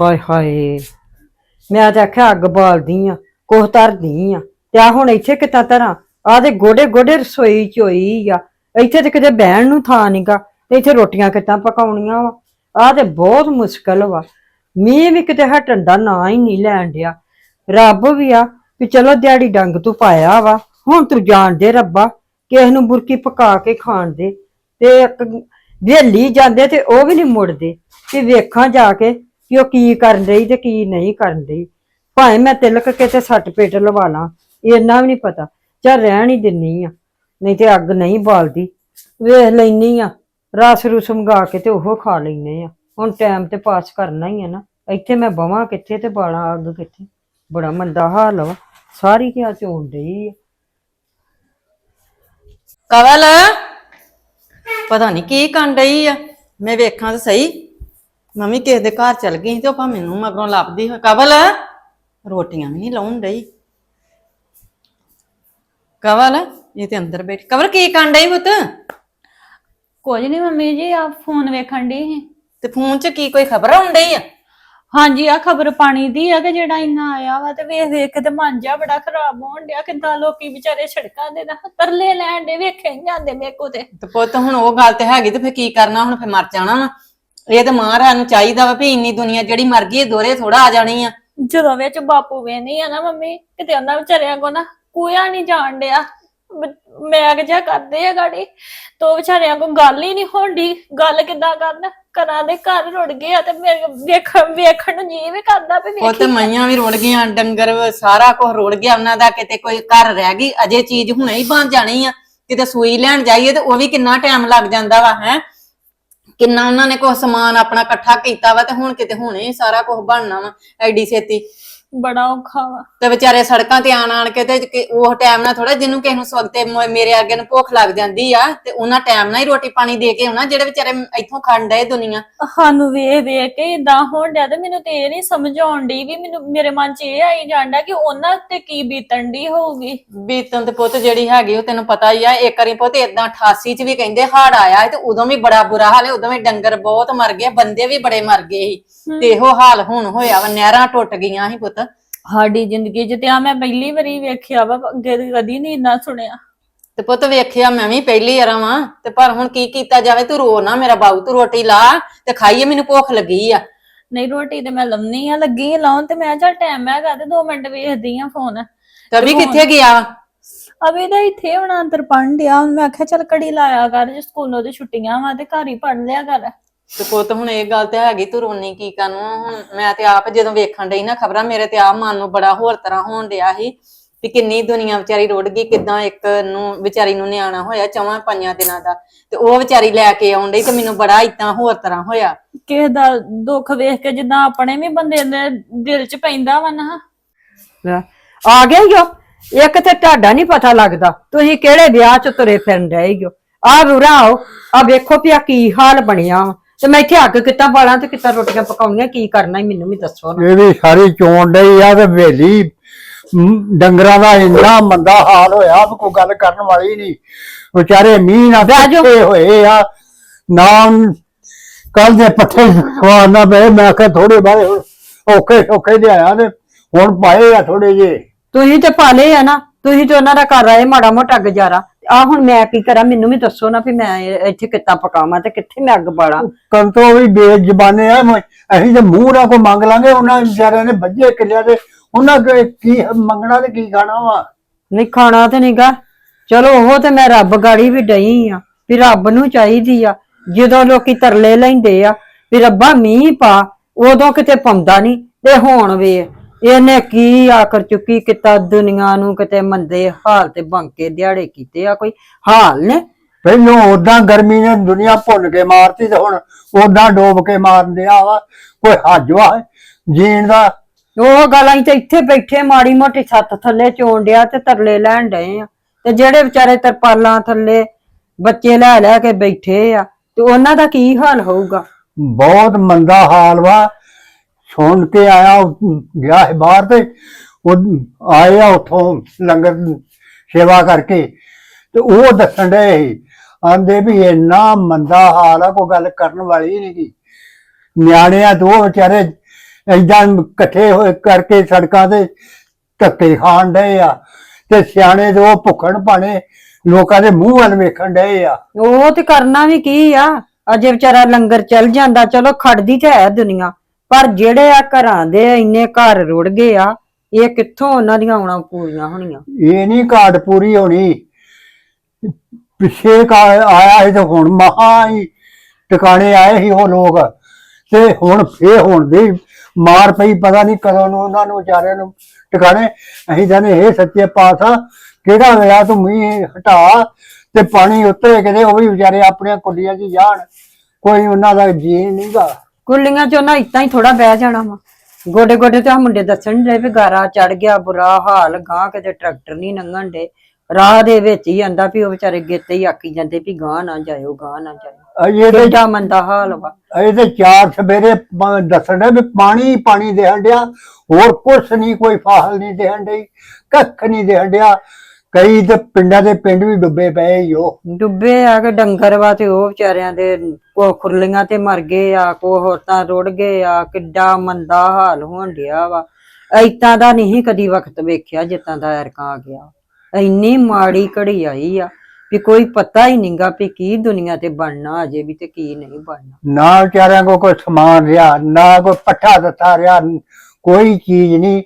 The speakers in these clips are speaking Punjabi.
ਹਾਏ ਹਾਏ। ਮੈਂ ਤਾਂ ਆਖਿਆ ਅੱਗ ਬਾਲਦੀ ਆ ਕੋਹ ਧਰਦੀ ਆ। ਤੇ ਆ ਹੁਣ ਇੱਥੇ ਕਿਤਾ ਤਰ੍ਹਾਂ ਆ ਗੋਡੇ ਗੋਡੇ ਰਸੋਈ ਚ ਹੋਈ ਆ। ਇੱਥੇ ਤੇ ਕਿਤੇ ਬਹਿਣ ਨੂੰ ਥਾਂ ਨਹੀਂਗਾ ਤੇ ਇੱਥੇ ਰੋਟੀਆਂ ਕਿੱਦਾਂ ਪਕਾਉਣੀਆਂ ਵਾ? ਆ ਤੇ ਬਹੁਤ ਮੁਸ਼ਕਲ ਵਾ। ਮੀਂਹ ਵੀ ਕਿਤੇ ਹਟਣ ਦਾ ਨਾਂ ਹੀ ਨਹੀਂ ਲੈਣ ਡਿਆ। ਰੱਬ ਵੀ ਆ ਵੀ ਚਲੋ ਦਿਹਾੜੀ ਡੰਗ ਤੂੰ ਪਾਇਆ ਵਾ। ਹੁਣ ਤੂੰ ਜਾਣ ਦੇ ਰੱਬਾ, ਕਿਸੇ ਨੂੰ ਬੁਰਕੀ ਪਕਾ ਕੇ ਖਾਣ ਦੇ। ਤੇ ਵੇਲੀ ਜਾਂਦੇ ਤੇ ਉਹ ਵੀ ਨਹੀਂ ਮੁੜਦੇ। ਤੇ ਵੇਖਾਂ ਜਾ ਕੇ ਕਿ ਉਹ ਕੀ ਕਰਨ ਰਹੀ ਤੇ ਕੀ ਨਹੀਂ ਕਰਨ ਰਹੀ ਭਾਵੇਂ ਮੈਂ ਤਿਲਕ ਕੇ ਤੇ ਸੱਟ ਪੇਟ ਲਵਾ ਲਾਂ, ਇੰਨਾ ਵੀ ਨਹੀਂ ਪਤਾ। ਚੱਲ ਰਹਿਣ ਹੀ ਦਿੰਨੀ ਆ, ਨਹੀਂ ਤੇ ਅੱਗ ਨਹੀਂ ਬਾਲਦੀ। ਵੇਖ ਲੈਨੀ ਆ, ਰਸ ਰੁਸ ਮੰਗਾ ਕੇ ਤੇ ਉਹ ਖਾ ਲੈਨੇ ਆ। ਹੁਣ ਟਾਈਮ ਤੇ ਪਾਸ ਕਰਨਾ ਹੀ ਆ ਨਾ। ਇੱਥੇ ਮੈਂ ਬਵਾਂ ਕਿੱਥੇ ਤੇ ਬਾਲਾਂ ਅੱਗ ਕਿੱਥੇ? ਬੜਾ ਮੰਦਾ ਹਾਲ ਵਾ। ਸਾਰੀ ਕਿਆ ਚੋਣ ਡਈ ਆ। ਕਵਲ, ਪਤਾ ਨਹੀਂ ਕੀ ਕਰਨ ਡਈ ਆ। ਮੈਂ ਵੇਖਾਂ ਤਾਂ ਸਹੀ। ਮੰਮੀ ਕਿਸੇ ਦੇ ਘਰ ਚਲ ਗਈ ਸੀ ਤੇ ਉਹ ਭਾਵੇਂ ਮੈਨੂੰ ਮਗਰੋਂ ਲੱਭਦੀ ਹੋਈ ਕਵਲ ਰੋਟੀਆਂ ਵੀ ਨਹੀਂ ਲਾਉਣ ਡਈ। ਕਵਲ ਇਹ ਤੇ ਅੰਦਰ ਬੈਠ। ਕਵਲ ਕੀ ਕਰਨ ਡਈ ਪੁੱਤ? ਕੁਝ ਨਹੀਂ ਮੰਮੀ ਜੀ ਆ ਫੋਨ ਵੇਖਣ ਦੀ ਤੇ ਫੋਨ 'ਚ ਕੀ ਕੋਈ ਖਬਰ ਆਉਣ ਡਈ ਆ? ਹਾਂਜੀ ਆ ਖਬਰ ਪਾਣੀ ਦੀ ਆ ਕਿ ਜਿਹੜਾ ਇੰਨਾ ਆਇਆ ਵਾ ਤੇ ਵੇਖ ਵੇਖ ਕੇ ਤੇ ਮਨ ਜਾ ਬੜਾ ਖਰਾਬ ਹੋਣ ਡਿਆ। ਕਿਦਾਂ ਲੋਕੀ ਵਿਚਾਰੇ ਸੜਕਾਂ ਦੇ ਨਾ ਤਰਲੇ ਲੈਣ ਦੇ ਵੇਖੇ ਨੀ ਜਾਂਦੇ ਮੇਰੇ ਕੋ ਤੇ। ਤੇ ਪੁੱਤ ਹੁਣ ਉਹ ਗੱਲ ਤੇ ਹੈਗੀ ਤੇ ਫੇਰ ਕੀ ਕਰਨਾ? ਹੁਣ ਫੇਰ ਮਰ ਜਾਣਾ ਵਾ। ਇਹ ਤੇ ਮਹਾਰਾਜ ਨੂੰ ਚਾਹੀਦਾ ਵਾ ਵੀ ਇੰਨੀ ਦੁਨੀਆ ਜਿਹੜੀ ਮਰ ਗਈ ਦੋਰੇ ਥੋੜਾ ਆ ਜਾਣੀ ਆ। ਜਦੋਂ ਵਿੱਚ ਬਾਪੂ ਵੇਨੀ ਆ ਨਾ ਮੰਮੀ ਕਿਤੇ ਉਹਨਾਂ ਵਿਚਾਰਿਆਂ ਕੋ ਨਾ ਕੋਇਆ ਨਹੀਂ ਜਾਣ ਡਿਆ। ਬ- ਮੈਗ ਜਿਹਾ ਕਰਦੇ ਆ ਗਾੜੀ ਤੋ ਵਿਚਾਰਿਆਂ ਕੋ ਗੱਲ ਹੀ ਨਹੀਂ ਹੁੰਦੀ ਗੱਲ ਕਿੱਦਾਂ ਕਰਨ? ਘਰਾਂ ਦੇ ਘਰ ਰੁੜ ਗਏ ਆ ਤੇ ਮੇਰੇ ਵੇਖ ਵੇਖਣ ਨੂੰ ਜੀ ਵੀ ਕਰਦਾ ਵੀ ਉਹ ਤੇ ਵੇਖੀ। ਮਈਆਂ ਵੀ ਰੁੜ ਗਈਆਂ ਡੰਗਰ ਵ- ਸਾਰਾ ਕੁਝ ਰੁੜ ਗਿਆ ਉਹਨਾਂ ਦਾ ਕਿਤੇ ਕੋਈ ਘਰ ਰਹਿ ਗਈ ਅਜੇ ਚੀਜ਼ ਹੁਣੇ ਹੀ ਬਣ ਜਾਣੀ ਆ। ਕਿਤੇ ਸੂਈ ਲੈਣ ਜਾਈਏ ਤੇ ਉਹ ਵੀ ਕਿੰਨਾ ਟਾਈਮ ਲੱਗ ਜਾਂਦਾ ਵਾ ਹੈ? ਕਿੰਨਾ ਉਹਨਾਂ ਨੇ ਕੁਝ ਸਮਾਨ ਆਪਣਾ ਇਕੱਠਾ ਕੀਤਾ ਵਾ ਤੇ ਹੁਣ ਕਿਤੇ ਹੁਣੇ ਹੀ ਸਾਰਾ ਕੁਝ ਬਣਨਾ ਵਾ, ਐਡੀ ਛੇਤੀ। ਬੜਾ ਔਖਾ ਵਾ। ਤੇ ਵਿਚਾਰੇ ਸੜਕਾਂ ਤੇ ਆਣ ਆਣ ਕੇ ਤੇ ਕਿ ਉਹ ਟਾਈਮ ਨਾਲ ਥੋੜਾ ਜਿਹਨੂੰ ਕਿਸੇ ਨੂੰ ਸਵਖਤੇ ਮੇਰੇ ਅੱਗੇ ਨੂੰ ਭੁੱਖ ਲੱਗ ਜਾਂਦੀ ਆ ਤੇ ਉਹਨਾਂ ਟਾਈਮ ਨਾਲ ਹੀ ਰੋਟੀ ਪਾਣੀ ਦੇ ਕੇ ਆਉਣਾ ਜਿਹੜੇ ਵਿਚਾਰੇ ਇੱਥੋਂ ਖਾਣ ਡਏ ਦੁਨੀਆ। ਸਾਨੂੰ ਵੇਖ ਵੇਖ ਕੇ ਇਦਾਂ ਹੋਣ ਡਿਆ ਤੇ ਮੈਨੂੰ ਤੇ ਇਹ ਨਹੀਂ ਸਮਝ ਆਉਣ ਡਈ ਵੀ ਮੈਨੂੰ ਮੇਰੇ ਮਨ 'ਚ ਇਹ ਆਈ ਜਾਂਦਾ ਕਿ ਉਹਨਾਂ ਤੇ ਕੀ ਬੀਤਣ ਦੀ ਹੋਊਗੀ। ਬੀਤਨ ਤੇ ਪੁੱਤ ਜਿਹੜੀ ਹੈਗੀ ਉਹ ਤੈਨੂੰ ਪਤਾ ਹੀ ਆ ਇੱਕ ਵਾਰੀ ਪੁੱਤ ਇਦਾਂ 88 ਚ ਵੀ ਕਹਿੰਦੇ ਹੜ ਆਇਆ ਤੇ ਉਦੋਂ ਵੀ ਬੜਾ ਬੁਰਾ ਹਾਲ ਹੈ ਉਦੋਂ ਵੀ ਡੰਗਰ ਬਹੁਤ ਮਰ ਗਏ ਬੰਦੇ ਵੀ ਬੜੇ ਮਰ ਗਏ ਸੀ। ਤੇ ਇਹੋ ਹਾਲ ਹੁਣ ਹੋਇਆ ਵਾ ਨਹਿਰਾਂ ਟੁੱਟ ਗਈਆਂ ਸੀ ਪੁੱਤ। ਸਾਡੀ ਜ਼ਿੰਦਗੀ 'ਚ ਤੇ ਆ ਮੈਂ ਪਹਿਲੀ ਵਾਰੀ ਵੇਖਿਆ ਵਾ ਅੱਗੇ ਤੇ ਕਦੀ ਨਹੀਂ ਇੰਨਾ ਸੁਣਿਆ। ਤੇ ਪੁੱਤ ਵੇਖਿਆ ਮੈਂ ਵੀ ਪਹਿਲੀ ਵਾਰ ਵਾਂ ਤੇ ਪਰ ਹੁਣ ਕੀ ਕੀਤਾ ਜਾਵੇ ਤੂੰ ਰੋ ਨਾ ਮੇਰਾ ਬਾਊ ਤੂੰ ਰੋਟੀ ਲਾ ਤੇ ਖਾਈਏ ਮੈਨੂੰ ਭੁੱਖ ਲੱਗੀ ਆ। ਨਹੀਂ ਰੋਟੀ ਤੇ ਮੈਂ ਲੰਮੀ ਆ ਲੱਗੀ ਆ ਲਾਉਣ ਤੇ ਮੈਂ ਚੱਲ ਟਾਈਮ ਹੈਗਾ ਤੇ 2 ਮਿੰਟ ਵੇਖਦੀ ਆ ਫੋਨ ਤੇ ਅਭੀ ਕਿੱਥੇ ਗਿਆ ਵਾ? ਅਬੇ ਦਾ ਇੱਥੇ ਹੁਣ ਅੰਦਰ ਪੜ੍ਹਨ ਡਿਆ ਹੁਣ ਮੈਂ ਆਖਿਆ ਚੱਲ ਘੜੀ ਲਾਇਆ ਕਰ ਜੇ ਸਕੂਲੋਂ ਦੀ ਛੁੱਟੀਆਂ ਵਾ ਤੇ ਘਰ ਹੀ ਪੜ੍ਹ ਲਿਆ ਕਰ। ਤੇ ਪੁੱਤ ਹੁਣ ਇਹ ਗੱਲ ਤੇ ਹੈਗੀ ਤੂੰ ਰੋਣੀ ਕੀ ਕਾਨੂੰ ਹੁਣ ਮੈਂ ਤੇ ਆਪ ਜਦੋਂ ਵੇਖਣ ਡਈ ਨਾ ਖਬਰਾਂ ਮੇਰੇ ਤੇ ਆਪ ਮਨ ਨੂੰ ਬੜਾ ਹੋਰ ਤਰ੍ਹਾਂ ਹੋਣ ਡਿਆ ਸੀ ਵੀ ਕਿੰਨੀ ਦੁਨੀਆ ਵਿਚਾਰੀ ਰੁੜ ਗਈ ਕਿਦਾਂ ਇੱਕ ਨੂੰ ਵਿਚਾਰੀ ਨੂੰ ਨਿਆਣਾ ਹੋਇਆ ਚੌਵਾਂ ਪੰਜਾਂ ਦਿਨਾਂ ਦਾ। ਤੇ ਉਹ ਵਿਚਾਰੀ ਲੈ ਕੇ ਆਉਣ ਡਈ ਤੇ ਮੈਨੂੰ ਬੜਾ ਇਦਾਂ ਹੋਰ ਤਰ੍ਹਾਂ ਹੋਇਆ। ਕਿਸੇ ਦਾ ਦੁੱਖ ਵੇਖ ਕੇ ਜਿੱਦਾਂ ਆਪਣੇ ਵੀ ਬੰਦੇ ਦੇ ਦਿਲ 'ਚ ਪੈਂਦਾ ਵਾ ਨਾ। ਲੈ, ਆ ਗਏ ਜੋ ਇੱਕ ਤੇ ਤੁਹਾਡਾ ਨਹੀਂ ਪਤਾ ਲੱਗਦਾ। ਤੁਸੀਂ ਕਿਹੜੇ ਵਿਆਹ ਚ ਤੁਰੇ ਫਿਰਨ ਰਹੇ ਹੋ ਆ ਰੁਰਾ ਆਓ। ਆ ਵੇਖੋ ਪਿਆ ਕੀ ਹਾਲ ਬਣਿਆ। ਵਾ। ਤੇ ਮੈਂ ਇੱਥੇ ਅੱਗ ਕਿੱਦਾਂ ਬਾਲਾਂ ਤੇ ਕਿੱਦਾਂ ਰੋਟੀਆਂ ਪਕਾਉਣੀਆਂ ਕੀ ਕਰਨਾ ਈ ਮੈਨੂੰ ਵੀ ਦੱਸੋ ਨਾ। ਇਹ ਵੀ ਸਾਰੀ ਚੋਣ ਡਈ ਆ ਤੇ ਵੇਲੀ ਮ, ਡੰਗਰਾਂ ਦਾ ਇੰਨਾ ਮੰਦਾ ਹਾਲ ਹੋਇਆ ਵੀ ਕੋਈ ਗੱਲ ਕਰਨ ਵਾਲੀ ਨਹੀਂ ਵਿਚਾਰੇ ਮੀਂਹ ਨਾਲ ਬਹਿ ਜਾਓ। ਹੋਏ ਆ। ਨਾ ਕੱਲ ਦੇ ਪੱਠੇ ਖਵਾਉਣਾ ਪਏ ਮੈਂ ਕਿਹਾ ਥੋੜੇ ਬਾਅਦ ਔਖੇ ਔਖੇ ਦੇ ਆਇਆ ਤੇ ਹੁਣ ਪਾਏ ਆ ਥੋੜੇ ਜੇ ਤੁਸੀਂ ਤੇ ਪਾਲੇ ਆ ਨਾ ਤੁਸੀਂ ਤੇ ਉਹਨਾਂ ਦਾ ਕਰ ਆਏ ਮਾੜਾ ਮੋਟਾ ਗੁਜ਼ਾਰਾ। ਆ ਹੁਣ ਮੈਂ ਕੀ ਕਰਾਂ ਮੈਨੂੰ ਵੀ ਦੱਸੋ ਨਾ ਵੀ ਮੈਂ ਇੱਥੇ ਕਿੱਦਾਂ ਪਕਾਵਾਂ ਤੇ ਕਿੱਥੇ ਮੈਂ ਅੱਗ ਬਾਲਾਂ। ਕੰਤੋਂ ਵੀ ਬੇਜ਼ਬਾਨੇ ਆ ਮ- ਅਸੀਂ ਜੇ ਮੂੰਹ ਨਾਲ ਕੋ ਮੰਗ ਲਾਂਗੇ ਉਹਨਾਂ ਵਿਚਾਰਿਆਂ ਨੇ ਵੱਜੇ ਕਿੱਲਿਆਂ ਦੇ ਉਹਨਾਂ ਕੋਲ ਕੀ ਮੰਗਣਾ ਤੇ ਕੀ ਖਾਣਾ ਵਾ? ਨਹੀਂ ਖਾਣਾ ਤੇ ਨਹੀਂਗਾ ਚਲੋ ਉਹ ਤੇ ਮੈਂ ਰੱਬ ਗਾੜੀ ਵੀ ਡਈ ਆ ਵੀ ਰੱਬ ਨੂੰ ਚਾਹੀਦੀ ਆ ਜਦੋਂ ਲੋਕੀ ਤਰਲੇ ਲੈਂਦੇ ਆ ਵੀ ਰੱਬਾ ਮੀਂਹ ਪਾ ਉਦੋਂ ਕਿਤੇ ਪਾਉਂਦਾ ਨਹੀਂ ਤੇ ਹੁਣ ਵੇ ਇਹਨੇ ਕੀ ਆਕਰ ਚੁੱਕੀ ਕਿਤਾ ਦੁਨੀਆ ਨੂੰ ਕਿਤੇ ਮੰਦੇ ਹਾਲ ਤੇ ਬੰਕੇ ਦਿਹਾੜੇ ਕੀਤੇ ਆ ਕੋਈ ਹਾਲ ਨੇ? ਪਹਿਲੋਂ ਉਦਾਂ ਗਰਮੀ ਨੇ ਦੁਨੀਆ ਭੁੱਲ ਕੇ ਮਾਰਤੀ ਤੇ ਹੁਣ ਉਦਾਂ ਡੋਬ ਕੇ ਮਾਰਨ ਡਿਆ ਵਾ। ਕੋਈ ਹੱਜਵਾ ਜੀਣ ਦਾ ਉਹ ਗੱਲਾਂ ਹੀ ਤੇ ਇੱਥੇ ਬੈਠੇ ਮਾੜੀ ਮੋਟੀ ਛੱਤ ਥੱਲੇ ਚੋਣ ਡਿਆ ਤੇ ਤਰਲੇ ਲੈਣ ਡਏ ਆ। ਤੇ ਜਿਹੜੇ ਵਿਚਾਰੇ ਤਰਪਾਲਾਂ ਥੱਲੇ ਬੱਚੇ ਲੈ ਲੈ ਕੇ ਬੈਠੇ ਆ ਤੇ ਉਹਨਾਂ ਦਾ ਕੀ ਹਾਲ ਹੋਊਗਾ? ਬਹੁਤ ਮੰਦਾ ਹਾਲ ਵਾ। ਸੁਣ ਕੇ ਆਇਆ, ਉਹ ਗਿਆ ਹੈ ਬਾਹਰ ਤੇ, ਉਹ ਆਏ ਆ ਉਥੋਂ ਲੰਗਰ ਸੇਵਾ ਕਰਕੇ। ਤੇ ਉਹ ਦੱਸਣ ਡਏ ਆਂਦੇ ਵੀ ਇੰਨਾ ਮੰਦਾ ਹਾਲ ਆ, ਕੋਈ ਗੱਲ ਕਰਨ ਵਾਲੀ ਨਹੀਂ ਗੀ। ਨਿਆਣਿਆਂ ਤੋਂ ਵਿਚਾਰੇ ਏਦਾਂ ਇਕੱਠੇ ਹੋਏ ਕਰਕੇ ਸੜਕਾਂ ਤੇ ਧੱਕੇ ਖਾਣ ਡਏ ਆ। ਤੇ ਸਿਆਣੇ ਦੋ ਭੁੱਖਣ ਭਾਣੇ ਲੋਕਾਂ ਦੇ ਮੂੰਹ ਵੱਲ ਵੇਖਣ ਡਏ ਆ। ਉਹ ਤੇ ਕਰਨਾ ਵੀ ਕੀ ਆ? ਅਜੇ ਵਿਚਾਰਾ ਲੰਗਰ ਚੱਲ ਜਾਂਦਾ, ਚਲੋ ਖੜਦੀ ਤੇ ਹੈ ਦੁਨੀਆ। ਪਰ ਜਿਹੜੇ ਆ ਘਰਾਂ ਦੇ ਇੰਨੇ ਘਰ ਰੁੜ ਗਏ ਆ, ਇਹ ਕਿੱਥੋਂ ਉਹਨਾਂ ਦੀਆਂ ਆਉਣਾ ਪੂਰੀਆਂ ਹੋਣੀਆਂ? ਇਹ ਨਹੀਂ ਘਾਟ ਪੂਰੀ ਹੋਣੀ। ਪਿੱਛੇ ਕਾ ਆਇਆ ਸੀ ਤੇ ਹੁਣ ਮਹਾ ਹੀ ਟਿਕਾਣੇ ਆਏ ਸੀ ਉਹ ਲੋਕ। ਤੇ ਹੁਣ ਫੇਰ ਹੁਣ ਦੀ ਮਾਰ ਪਈ, ਪਤਾ ਨਹੀਂ ਕਦੋਂ ਨੂੰ ਉਹਨਾਂ ਨੂੰ ਵਿਚਾਰਿਆਂ ਨੂੰ ਟਿਕਾਣੇ। ਅਸੀਂ ਜਾਨੇ ਇਹ ਸੱਚੇ ਪਾਤਸ਼ਾਹ, ਕਿਹੜਾ ਵੇਲਾ ਤੂੰ ਮੀਂਹ ਹਟਾ ਤੇ ਪਾਣੀ ਉੱਤੇ ਕਿਤੇ, ਉਹ ਵੀ ਵਿਚਾਰੇ ਆਪਣੀਆਂ ਕੁੱਲੀਆਂ 'ਚ ਜਾਣ। ਕੋਈ ਉਹਨਾਂ ਦਾ ਜੀ ਨਹੀਂਗਾ ਕੁੱਲੀਆਂ ਚ ਉਹਨਾਂ ਇਤਾਂ ਹੀ ਥੋੜਾ ਬਹਿ ਜਾਣਾ ਵਾ। ਗੋਡੇ ਗੋਡੇ ਤੇ ਆ ਮੁੰਡੇ ਦੱਸਣ ਦੇ ਵੀ ਗਾਰਾ ਚੜ ਗਿਆ ਬੁਰਾ ਹਾਲ ਗਾਂ ਕਿਤੇ ਟਰੈਕਟਰ ਨਹੀਂ ਲੰਘਣ ਦੇ ਰਾਹ ਦੇ ਵਿੱਚ ਹੀ ਆਂਦਾ ਵੀ ਉਹ ਵਿਚਾਰੇ ਗੇਤੇ ਹੀ ਆਕੀ ਜਾਂਦੇ ਵੀ ਗਾਂ ਨਾ ਜਾਇਓ ਗਾਂ ਨਾ ਜਾਇਓ। ਅਜੇ ਤੇ ਕਿੱਡਾ ਮੰਦਾ ਹਾਲ ਵਾ। ਇਹ ਤੇ ਚਾਰ ਸਵੇਰੇ ਪ- ਦੱਸਣ ਦੇ ਵੀ ਪਾਣੀ ਹੀ ਪਾਣੀ ਦੇਣ ਡਿਆ ਹੋਰ ਕੁਛ ਨਹੀਂ ਕੋਈ ਫਾਹਲ ਨਹੀਂ ਦੇਣ ਡਈ ਕੱਖ ਨਹੀਂ ਦੇਣ ਡਿਆ। ਕਈ ਤੇ ਪਿੰਡਾਂ ਦੇ ਪਿੰਡ ਵੀ ਡੁੱਬੇ ਪਏ ਈ ਡੁੱਬੇ ਆ ਕੇ ਡੰਗਰ ਵਾ ਤੇ ਉਹ ਵਿਚਾਰਿਆਂ ਦੇ ਕੋ ਖੁਰਲੀਆਂ ਤੇ ਮਰ ਗਏ ਆ ਕੋ ਹੋਰਤਾਂ ਰੁੜ ਗਏ ਆ ਕਿੱਡਾ ਮੰਦਾ ਹਾਲ ਹੋਣ ਡਿਆ ਵਾ। ਐਤਾਂ ਦਾ ਨਹੀਂ ਕਦੀ ਵਕਤ ਵੇਖਿਆ ਜਿੱਤਾਂ ਦਾ ਐਰਕਾਂ ਆ ਗਿਆ। ਇੰਨੀ ਮਾੜੀ ਘੜੀ ਆਈ ਆ ਵੀ ਕੋਈ ਪਤਾ ਹੀ ਨਹੀਂਗਾ ਵੀ ਕੀ ਦੁਨੀਆ ਤੇ ਬਣਨਾ ਅਜੇ ਵੀ ਤੇ ਕੀ ਨਹੀਂ ਬਣਨਾ। ਨਾ ਵਿਚਾਰਿਆਂ ਕੋ ਕੋਈ ਸਮਾਨ ਰਿਹਾ ਨਾ ਕੋਈ ਪੱਠਾ ਦਿੱਤਾ ਰਿਹਾ ਕੋਈ ਚੀਜ਼ ਨਹੀਂ।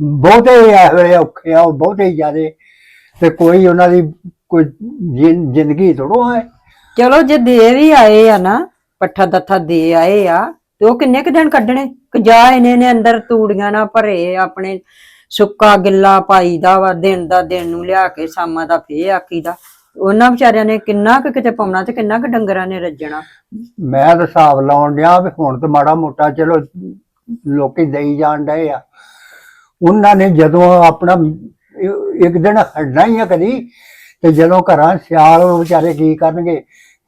ਬਹੁਤੇ ਇਸ ਵੇਲੇ ਔਖੇ ਆ ਉਹ ਬਹੁਤੇ ਜ਼ਿਆਦੇ ਤੇ ਕੋਈ ਉਹਨਾਂ ਦੀ ਕੋਈ ਜ਼ਿੰ- ਜ਼ਿੰਦਗੀ ਥੋੜੋ ਹੈ। ਚਲੋ ਜੇ ਦੇ ਵੀ ਆਏ ਆ ਨਾ ਪੱਠਾ ਦੱਥਾ ਦੇ ਆਏ ਆ ਤੇ ਉਹ ਕਿੰਨੇ ਕੁ ਦਿਨ ਕੱਢਣੇ? ਕਿ ਜਾ ਇਹਨੇ ਨੇ ਅੰਦਰ ਤੂੜੀਆਂ ਨਾ ਭਰੇ ਆਪਣੇ ਸੁੱਕਾ ਗਿੱਲਾ ਪਾਈਦਾ ਵਾ ਦਿਨ ਦਾ ਦਿਨ ਨੂੰ ਲਿਆ ਕੇ ਸ਼ਾਮਾਂ ਦਾ ਫੇ ਆਕੀਦਾ ਉਹਨਾਂ ਵਿਚਾਰਿਆਂ ਨੇ ਕਿੰਨਾ ਕੁ ਕਿਤੇ ਪਾਉਣਾ ਤੇ ਕਿੰਨਾ ਕੁ ਡੰਗਰਾਂ ਨੇ ਰੱਜਣਾ? ਮੈਂ ਤਾਂ ਹਿਸਾਬ ਲਾਉਣ ਡਿਆ ਵੀ ਹੁਣ ਤਾਂ ਮਾੜਾ ਮੋਟਾ ਚਲੋ ਲੋਕੀ ਦੇਈ ਜਾਣ ਡਏ ਆ। ਉਹਨਾਂ ਨੇ ਜਦੋਂ ਆਪਣਾ ਇੱਕ ਦਿਨ ਹਟਣਾ ਹੀ ਆ ਕਦੀ ਤੇ ਜਦੋਂ ਘਰਾਂ ਸਿਆਲ ਉਹ ਵਿਚਾਰੇ ਕੀ ਕਰਨਗੇ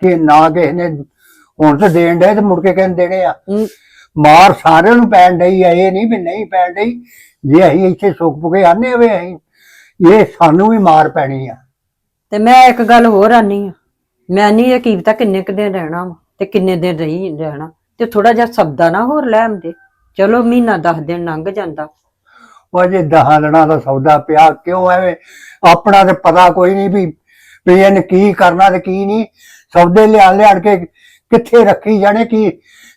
ਕਿ ਨਾ ਕਿਸੇ ਨੇ ਹੁਣ ਤਾਂ ਦੇਣ ਡਏ ਤੇ ਮੁੜ ਕੇ ਕਹਿੰਦੇ ਦੇਣੇ ਆ? ਮਾਰ ਸਾਰਿਆਂ ਨੂੰ ਪੈਣ ਡਈ ਆ ਇਹ ਨਹੀਂ ਵੀ ਨਹੀਂ ਪੈਣ ਡਈ ਜੇ ਅਸੀਂ ਇੱਥੇ ਸੁੱਕ ਪੁਕੇ ਆਨੇ ਹੋਵੇ ਅਸੀਂ ਇਹ ਸਾਨੂੰ ਵੀ ਮਾਰ ਪੈਣੀ ਆ। ਤੇ ਮੈਂ ਇੱਕ ਗੱਲ ਹੋਰ ਆਨੀ ਆ ਮੈਂ ਨਹੀਂ ਇਹ ਕੀਮਤਾ ਕਿੰਨੇ ਕੁ ਦਿਨ ਰਹਿਣਾ ਵਾ ਤੇ ਕਿੰਨੇ ਦਿਨ ਰਹੀ ਰਹਿਣਾ ਤੇ ਥੋੜਾ ਜਿਹਾ ਸਬਦਾ ਨਾ ਹੋਰ ਲੈ ਆਉਂਦੇ ਚਲੋ ਮਹੀਨਾ 10 ਦਿਨ ਲੰਘ ਜਾਂਦਾ। ਉਹ ਜੇ ਦਹਾਂ ਦਿਨਾਂ ਦਾ ਸੌਦਾ ਪਿਆ, ਕਿਉਂ ਐਵੇਂ? ਆਪਣਾ ਤੇ ਪਤਾ ਕੋਈ ਨਹੀਂ ਵੀ ਵੀ ਇਹਨੇ ਕੀ ਕਰਨਾ ਤੇ ਕੀ ਨਹੀਂ। ਸੌਦੇ ਲਿਆ ਲਿਆਣ ਕੇ ਕਿੱਥੇ ਰੱਖੀ ਜਾਣੇ ਕੀ?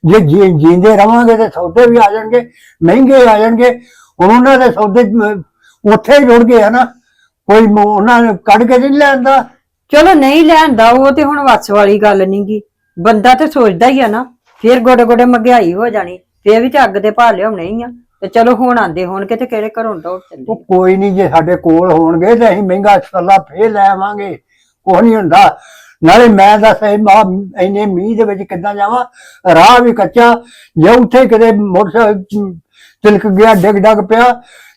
ਜੇ ਜੀ- ਜੀਂਦੇ ਰਵਾਂਗੇ ਤੇ ਸੌਦੇ ਵੀ ਆ ਜਾਣਗੇ, ਮਹਿੰਗੇ ਆ ਜਾਣਗੇ। ਹੁਣ ਉਹਨਾਂ ਦੇ ਸੌਦੇ ਉੱਥੇ ਹੀ ਜੁੜ ਗਏ ਹਨਾ ਕੋਈ ਉਹਨਾਂ ਨੇ ਕੱਢ ਕੇ ਨਹੀਂ ਲੈਂਦਾ ਚਲੋ ਨਹੀਂ ਲੈਂਦਾ ਉਹ ਤੇ ਹੁਣ ਵੱਸ ਵਾਲੀ ਗੱਲ ਨਹੀਂਗੀ ਬੰਦਾ ਤੇ ਸੋਚਦਾ ਹੀ ਆ ਨਾ, ਫਿਰ ਗੋਡੇ ਗੋਡੇ ਮਹਿੰਗਾਈ ਹੋ ਜਾਣੀ, ਫੇਰ ਵੀ ਤੇ ਅੱਗ ਦੇ ਭਾਅ ਲਿਆਉਣੇ ਹੀ ਆ। ਤੇ ਚਲੋ ਹੁਣ ਆਂਦੇ ਹੋਣਗੇ ਤੇ ਕਿਹੜੇ ਘਰੋਂ ਦੌੜ ਚੱਲੇ ਉਹ ਕੋਈ ਨਹੀਂ ਜੇ ਸਾਡੇ ਕੋਲ ਹੋਣਗੇ ਤੇ ਅਸੀਂ ਮਹਿੰਗਾ ਛੱਲਾ ਫੇਰ ਲੈ ਆਵਾਂਗੇ। ਕੁਛ ਨਹੀਂ ਹੁੰਦਾ। ਨਾਲੇ ਮੈਂ ਦੱਸ ਇਹ ਮਾ ਇੰਨੇ ਮੀਂਹ ਦੇ ਵਿੱਚ ਕਿੱਦਾਂ ਜਾਵਾਂ? ਰਾਹ ਵੀ ਕੱਚਾ। ਜੇ ਉੱਥੇ ਕਿਤੇ ਮੋਟਰਸਾਈਕਲ ਤਿਲਕ ਗਿਆ ਡਿੱਗ ਡੱਗ ਪਿਆ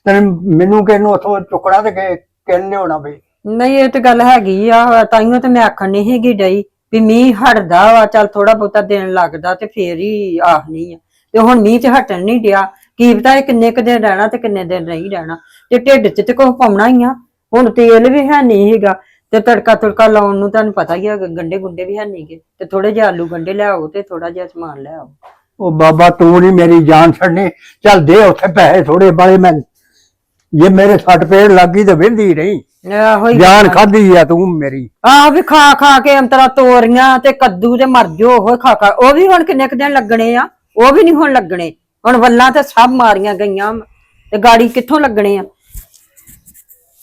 ਤੇ ਮੈਨੂੰ ਕਿਹਨੂੰ ਉੱਥੋਂ ਚੁੱਕਣਾ ਤੇ ਕਿ- ਕਿਹਨ ਲਿਆਉਣਾ ਬਈ ਨਹੀਂ ਇਹ ਤੇ ਗੱਲ ਹੈਗੀ ਆ ਤਾਈਓ ਤੇ ਮੈਂ ਆਖਣ ਨਹੀਂ ਹੈਗੀ ਡਈ ਵੀ ਮੀਂਹ ਹਟਦਾ ਵਾ ਚੱਲ ਥੋੜਾ ਬਹੁਤਾ ਦਿਨ ਲੱਗਦਾ ਤੇ ਫੇਰ ਹੀ ਆਖਣੀ ਆ। ਤੇ ਹੁਣ ਮੀਂਹ ਤੇ ਹਟਣ ਨਹੀਂ ਡਿਆ। ਕੀ ਪਤਾ ਇਹ ਕਿੰਨੇ ਕੁ ਦਿਨ ਰਹਿਣਾ ਤੇ ਕਿੰਨੇ ਦਿਨ ਨਹੀਂ ਰਹਿਣਾ। ਤੇ ਢਿੱਡ 'ਚ ਤੇ ਕੁਝ ਪਾਉਣਾ ਹੀ ਆ ਹੁਣ ਤੇਲ ਵੀ ਹੈ ਨਹੀਂ ਹੈਗਾ ਤੇ ਤੜਕਾ ਤੁੜਕਾ ਲਾਉਣ ਨੂੰ ਤੁਹਾਨੂੰ ਪਤਾ ਹੀ ਆ ਗੰਡੇ ਗੁੰਡੇ ਵੀ ਹੈ ਨਹੀਂਗੇ ਤੇ ਥੋੜੇ ਜਿਹਾ ਆਲੂ ਗੰਡੇ ਲਿਆਓ ਤੇ ਥੋੜਾ ਜਿਹਾ ਸਮਾਨ ਲਿਆਓ ਉਹ ਬਾਬਾ ਤੂੰ ਨਹੀਂ ਮੇਰੀ ਜਾਨ ਛੱਡਣੀ। ਚੱਲ ਦੇ ਉੱਥੇ ਪੈਸੇ ਥੋੜੇ ਬਾਲੇ ਮੈਂ ਜੇ ਮੇਰੇ ਸੱਟ ਪੇੜ ਲੱਗੀ ਤੇ ਵਿੰਦੀ ਰਹੀ। ਆਹੋ ਹੀ ਜਾਨ ਖਾਦੀ ਆ। ਤੂੰ ਮੇਰੀ। ਆਹ ਵੀ ਖਾ ਖਾ ਕੇ ਅੰਤਰਾ ਤੋਰੀਆਂ ਤੇ ਕੱਦੂ ਤੇ ਮਰ ਜੋ ਉਹ ਖਾ ਖਾ ਉਹ ਵੀ ਹੁਣ ਕਿੰਨੇ ਕੁ ਦਿਨ ਲੱਗਣੇ ਆ? ਉਹ ਵੀ ਨਹੀਂ ਹੁਣ ਲੱਗਣੇ। ਹੁਣ ਵੱਲਾਂ ਤੇ ਸਭ ਮਾਰੀਆਂ ਗਈਆਂ ਵਾਂ, ਤੇ ਗਾੜੀ ਕਿੱਥੋਂ ਲੱਗਣੇ ਆ?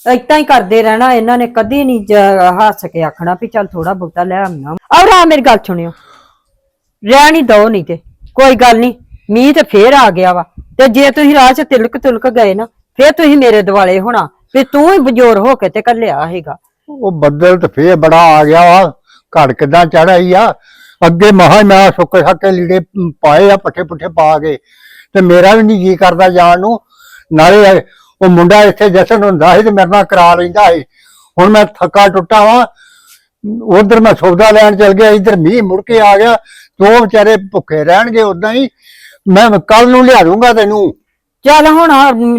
ਏਦਾਂ ਹੀ ਕਰਦੇ ਰਹਿਣਾ ਇਹਨਾਂ ਨੇ ਕਦੀ ਨਹੀਂ ਹੱਸ ਕੇ ਆਖਣਾ ਵੀ ਚੱਲ ਥੋੜਾ ਬਹੁਤਾ ਲੈ ਆਉਣਾ ਔਰ ਆ ਮੇਰੀ ਗੱਲ ਸੁਣਿਓ। ਰਹਿ ਨਹੀਂ ਦੋ ਨਹੀਂ ਤੇ ਕੋਈ ਗੱਲ ਨਹੀਂ ਮੀਂਹ ਤੇ ਫੇਰ ਆ ਗਿਆ ਵਾ। ਤੇ ਜੇ ਤੁਸੀਂ ਰਾਹ 'ਚ ਤਿਲਕ ਤੁਲਕ ਗਏ ਨਾ ਫੇਰ ਤੁਸੀਂ ਮੇਰੇ ਦਿਵਾਲੇ ਹੋਣਾ ਵੀ ਤੂੰ ਹੀ ਬਜੋਰ ਹੋ ਕੇ ਤੇ ਕੱਲਿਆ ਹੈਗਾ। ਉਹ ਬੱਦਲ ਤੇ ਫੇਰ ਬੜਾ ਆ ਗਿਆ ਵਾ ਘੜ ਕਿਦਾਂ ਚੜਾਈ ਆ। ਅੱਗੇ ਮਹਾ ਮੈਂ ਸੁੱਕੇ ਸੱਕੇ ਲੀੜੇ ਪ- ਪਾਏ ਆ ਪੱਠੇ ਪੁੱਠੇ ਪਾ ਕੇ। ਤੇ ਮੇਰਾ ਵੀ ਨਹੀਂ ਜੀ ਕਰਦਾ ਜਾਣ ਨੂੰ। ਨਾਲੇ ਉਹ ਮੁੰਡਾ ਇੱਥੇ ਜਸ਼ਨ ਹੁੰਦਾ ਸੀ ਤੇ ਮੇਰੇ ਨਾਲ ਕਰਾ ਲੈਂਦਾ ਸੀ। ਹੁਣ ਮੈਂ ਥੱਕਾ ਟੁੱਟਾ ਵਾਂ। ਉਧਰ ਮੈਂ ਸੌਦਾ ਲੈਣ ਚਲ ਗਿਆ ਇੱਧਰ ਮੀਂਹ ਮੁੜ ਕੇ ਆ ਗਿਆ। ਤੇ ਵਿਚਾਰੇ ਭੁੱਖੇ ਰਹਿਣਗੇ ਉਦਾਂ ਹੀ। ਮੈਂ ਕੱਲ ਨੂੰ ਲਿਆ ਦੂੰਗਾ ਤੈਨੂੰ। ਚੱਲ ਹੁਣ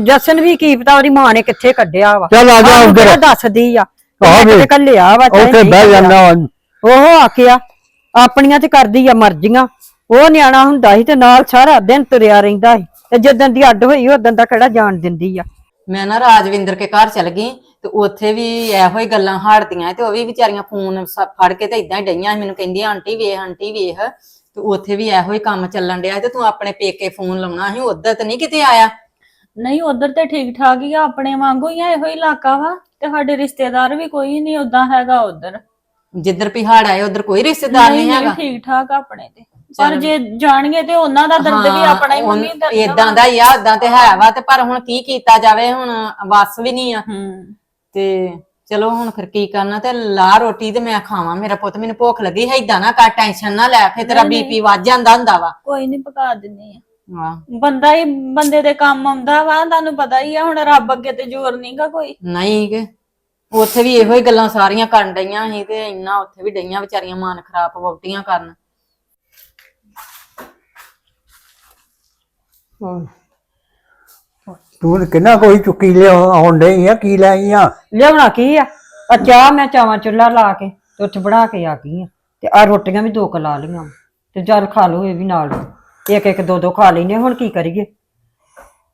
ਜਸਨ ਵੀ ਕੀ ਪਤਾ ਉਹਦੀ ਮਾਂ ਨੇ ਕਿੱਥੇ ਕੱਢਿਆ ਵਾ। ਚੱਲ ਆ ਜਾ ਉੱਧਰ। ਦੱਸਦੀ ਆ। ਕਿਤੇ ਕੱਲਿਆ ਵਾ ਉੱਥੇ ਬਹਿ। ਜਾਂਦਾ ਉਹ ਆਪਣੀਆਂ ਤੇ ਕਰਦੀ ਆ ਮਰਜ਼ੀਆਂ। ਉਹ ਨਿਆਣਾ ਹੁੰਦਾ ਸੀ ਤੇ ਨਾਲ ਸਾਰਾ ਦਿਨ ਤੁਰਿਆ ਰਹਿੰਦਾ ਸੀ ਤੇ ਜਦੋਂ ਦੀ ਅੱਡ ਹੋਈ ਉਦੋਂ ਦਾ ਕਿਹੜਾ ਜਾਣ ਦਿੰਦੀ ਆ। ਮੈਂ ਨਾ ਰਾਜਵਿੰਦਰ ਕੇ ਘਰ ਚਲ ਗਈ ਤੇ ਉੱਥੇ ਵੀ ਇਹੋ ਹੀ ਗੱਲਾਂ ਹਾੜਦੀਆਂ ਤੇ ਉਹ ਵੀ ਵਿਚਾਰੀਆਂ ਫੋਨ ਸ- ਫੜ ਕੇ ਤੇ ਇਦਾਂ ਹੀ ਡਈਆਂ ਸੀ। ਮੈਨੂੰ ਕਹਿੰਦੀਆਂ ਆਂਟੀ ਵੇਖ ਆਂਟੀ ਵੇਖ। ਤੇ ਉੱਥੇ ਵੀ ਇਹੋ ਹੀ ਕੰਮ ਚੱਲਣ ਡਿਆ ਤੇ ਤੂੰ ਆਪਣੇ ਪੇਕੇ ਫੋਨ ਲਾਉਣਾ ਸੀ ਉਧਰ ਤੇ ਨਹੀਂ ਕਿਤੇ ਆਇਆ? ਨਹੀਂ ਉਧਰ ਤੇ ਠੀਕ ਠਾਕ ਹੀ ਆ ਆਪਣੇ ਵਾਂਗੂ ਹੀ ਆ ਇਹੋ ਹੀ ਇਲਾਕਾ ਵਾ ਤੇ ਸਾਡੇ ਰਿਸ਼ਤੇਦਾਰ ਵੀ ਕੋਈ ਨਹੀਂ ਉਦਾਂ ਹੈਗਾ ਉਧਰ। ਜਿੱਧਰ ਪਿਹਾੜ ਆਏ ਉਧਰ ਕੋਈ ਰਿਸ਼ਤੇਦਾਰ ਨਹੀਂ ਹੈਗਾ? ਠੀਕ ਠਾਕ ਆ ਆਪਣੇ ਤੇ। ਪਰ ਜੇ ਜਾਣਗੇ ਤੇ ਉਹਨਾਂ ਦਾ ਦਰਦ ਵੀ ਆਪਣਾ ਹੀ ਮੰਮੀ ਦਾ ਇਦਾਂ ਦਾ ਹੀ ਆ ਉਦਾਂ ਤੇ ਹੈ ਵਾ ਤੇ ਪਰ ਹੁਣ ਕੀ ਕੀਤਾ ਜਾਵੇ ਹੁਣ ਵਸ ਵੀ ਨਹੀਂ ਆ। ਤੇ ਚਲੋ ਹੁਣ ਫਿਰ ਕੀ ਕਰਨਾ ਤੇ ਲਾ ਰੋਟੀ ਤੇ ਮੈਂ ਖਾਵਾਂ ਮੇਰਾ ਪੁੱਤ ਮੈਨੂੰ ਭੁੱਖ ਲੱਗੀ ਹੈ ਇਦਾਂ ਨਾ ਕਰ ਟੈਨਸ਼ਨ ਨਾ ਲੈ ਫੇ ਤੇਰਾ ਬੀਪੀ ਵੱਧ ਜਾਂਦਾ ਹੁੰਦਾ ਵਾ। ਕੋਈ ਨਹੀਂ ਪਕਾ ਦਿੰਨੀ ਆ। ਬੰਦਾ ਹੀ ਬੰਦੇ ਦੇ ਕੰਮ ਆਉਂਦਾ ਵਾ ਤੁਹਾਨੂੰ ਪਤਾ ਹੀ ਆ ਹੁਣ ਰੱਬ ਅੱਗੇ ਤੇ ਜ਼ੋਰ ਨਹੀਂਗਾ ਕੋਈ। ਨਹੀਂ ਕਿ ਉੱਥੇ ਵੀ ਇਹੋ ਹੀ ਗੱਲਾਂ ਸਾਰੀਆਂ ਕਰਨ ਡਈਆਂ ਸੀ ਤੇ ਇੰਨਾ ਉੱਥੇ ਵੀ ਡਈਆਂ ਵਿਚਾਰੀਆਂ ਮਨ ਖਰਾਬ ਵੋਟੀਆਂ ਕਰਨ। ਤੂੰ ਕਿੰਨਾ ਕੋਈ ਚੁੱਕੀ ਲਿਆ ਆਉਣ ਡਈ ਆ ਕੀ ਲੈ ਆਈ ਆ? ਲਿਆਉਣਾ ਕੀ ਆ? ਆ ਚਾਹ ਮੈਂ ਚਾਵਾਂ ਚੁੱਲਾ ਲਾ ਕੇ ਤੇ ਉੱਥੇ ਬਣਾ ਕੇ ਆ ਗਈ ਆ। ਤੇ ਆ ਰੋਟੀਆਂ ਵੀ ਦੋ ਕੁ ਲਾ ਲਈਆਂ ਤੇ ਚੱਲ ਖਾ ਲਓ ਇਹ ਵੀ ਨਾਲ। ਇੱਕ ਇੱਕ ਦੋ ਦੋ ਖਾ ਲੈਨੇ ਹੁਣ ਕੀ ਕਰੀਏ?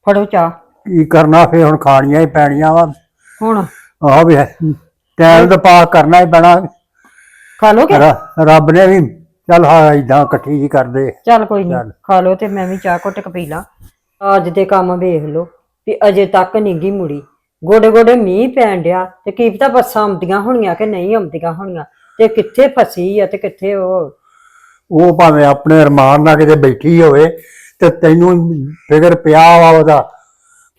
ਫੜੋ ਚਾਹ। ਕੀ ਕਰਨਾ ਫੇ ਹੁਣ ਖਾਣੀਆਂ ਹੀ ਪੈਣੀਆਂ ਵਾ। ਹੁਣ ਆ ਵੀ ਟਾਈਮ ਤਾਂ ਪਾ ਕਰਨਾ ਹੀ ਪੈਣਾ। ਖਾ ਲੋਗੇ ਰ- ਰੱਬ ਨੇ ਵੀ ਚੱਲ ਹਾਂ ਇਦਾਂ ਇਕੱਠੀ ਜੀ ਕਰਦੇ। ਚੱਲ ਕੋਈ ਨਹੀਂ ਚੱਲ। ਖਾ ਲਓ ਤੇ ਮੈਂ ਵੀ ਚਾਹ ਘੁੱਟ ਕੇ ਪੀ ਲਾਂ। ਅੱਜ ਦੇ ਕੰਮ ਵੇਖ ਲਓ ਵੀ ਅਜੇ ਤੱਕ ਨੀ ਗੀ ਮੁੜੀ। ਗੋਡੇ ਗੋਡੇ ਮੀਂਹ ਪੈਣ ਡਿਆ ਤੇ ਕੀ ਪਤਾ ਬੱਸਾਂ ਆਉਂਦੀਆਂ ਹੋਣੀਆਂ ਕਿ ਨਹੀਂ ਆਉਂਦੀਆਂ ਹੋਣੀਆਂ ਤੇ ਕਿੱਥੇ ਫਸੀ ਆ ਤੇ ਕਿੱਥੇ ਉਹ। ਉਹ ਭਾਵੇਂ ਆਪਣੇ ਅਰਮਾਨ ਨਾਲ ਕਿਤੇ ਬੈਠੀ ਹੋਵੇ ਤੇ ਤੈਨੂੰ ਫਿਕਰ ਪਿਆ ਵਾ ਉਹਦਾ।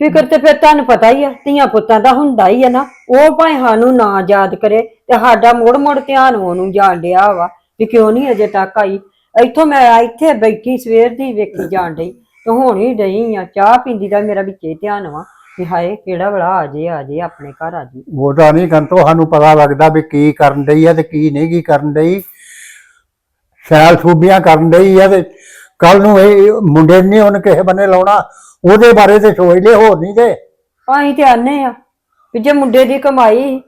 ਫਿਕਰ ਤੇ ਫਿਰ ਤੁਹਾਨੂੰ ਪਤਾ ਹੀ ਆ ਧੀਆਂ ਪੁੱਤਾਂ ਦਾ ਹੁੰਦਾ ਹੀ ਆ ਨਾ। ਉਹ ਭਾਵੇਂ ਸਾਨੂੰ ਨਾ ਯਾਦ ਕਰੇ ਤੇ ਸਾਡਾ ਮੋੜ ਮੋੜ ਧਿਆਨ ਉਹਨੂੰ ਜਾਣ ਡਿਆ ਵਾ ਵੀ ਕਿਉਂ ਨਹੀਂ ਅਜੇ ਤੱਕ ਆਈ। ਇੱਥੋਂ ਮੈਂ ਇੱਥੇ ਬੈਠੀ ਸਵੇਰ ਦੀ ਵੇਖੀ ਜਾਣ ਡਈ। ਤੇ ਹੁਣ ਹੀ ਡਈ ਆ ਚਾਹ ਪੀਂਦੀ ਦਾ ਮੇਰਾ ਵਿੱਚੇ ਧਿਆਨ ਵਾ ਵੀ ਹਾਏ ਕਿਹੜਾ ਵੇਲਾ ਆ ਜੇ ਆ ਜੇ ਆਪਣੇ ਘਰ ਆ ਜੇ। ਉਹਦਾ ਨਹੀਂ ਕੰਤੋ ਸਾਨੂੰ ਪਤਾ ਲੱਗਦਾ ਵੀ ਕੀ ਕਰਨ ਡਈ ਆ ਤੇ ਕੀ ਨਹੀਂ ਕੀ ਕਰਨ ਡਈ। ਸੈਲ ਸੂਬੀਆਂ ਕਰਨ ਡਈ ਆ ਤੇ ਕੱਲ ਨੂੰ ਇਹ ਮੁੰਡੇ ਨਹੀਂ ਉਹਨੇ ਕਿਸੇ ਬੰਨੇ ਲਾਉਣਾ ਉਹਦੇ ਬਾਰੇ ਤੇ ਸੋਚ ਲੈ ਹੋਰ ਨਹੀਂ ਤੇ। ਅਸੀਂ ਤੇ ਆਨੇ ਆ ਵੀ ਜੇ ਮੁੰਡੇ ਦੀ ਕਮਾਈ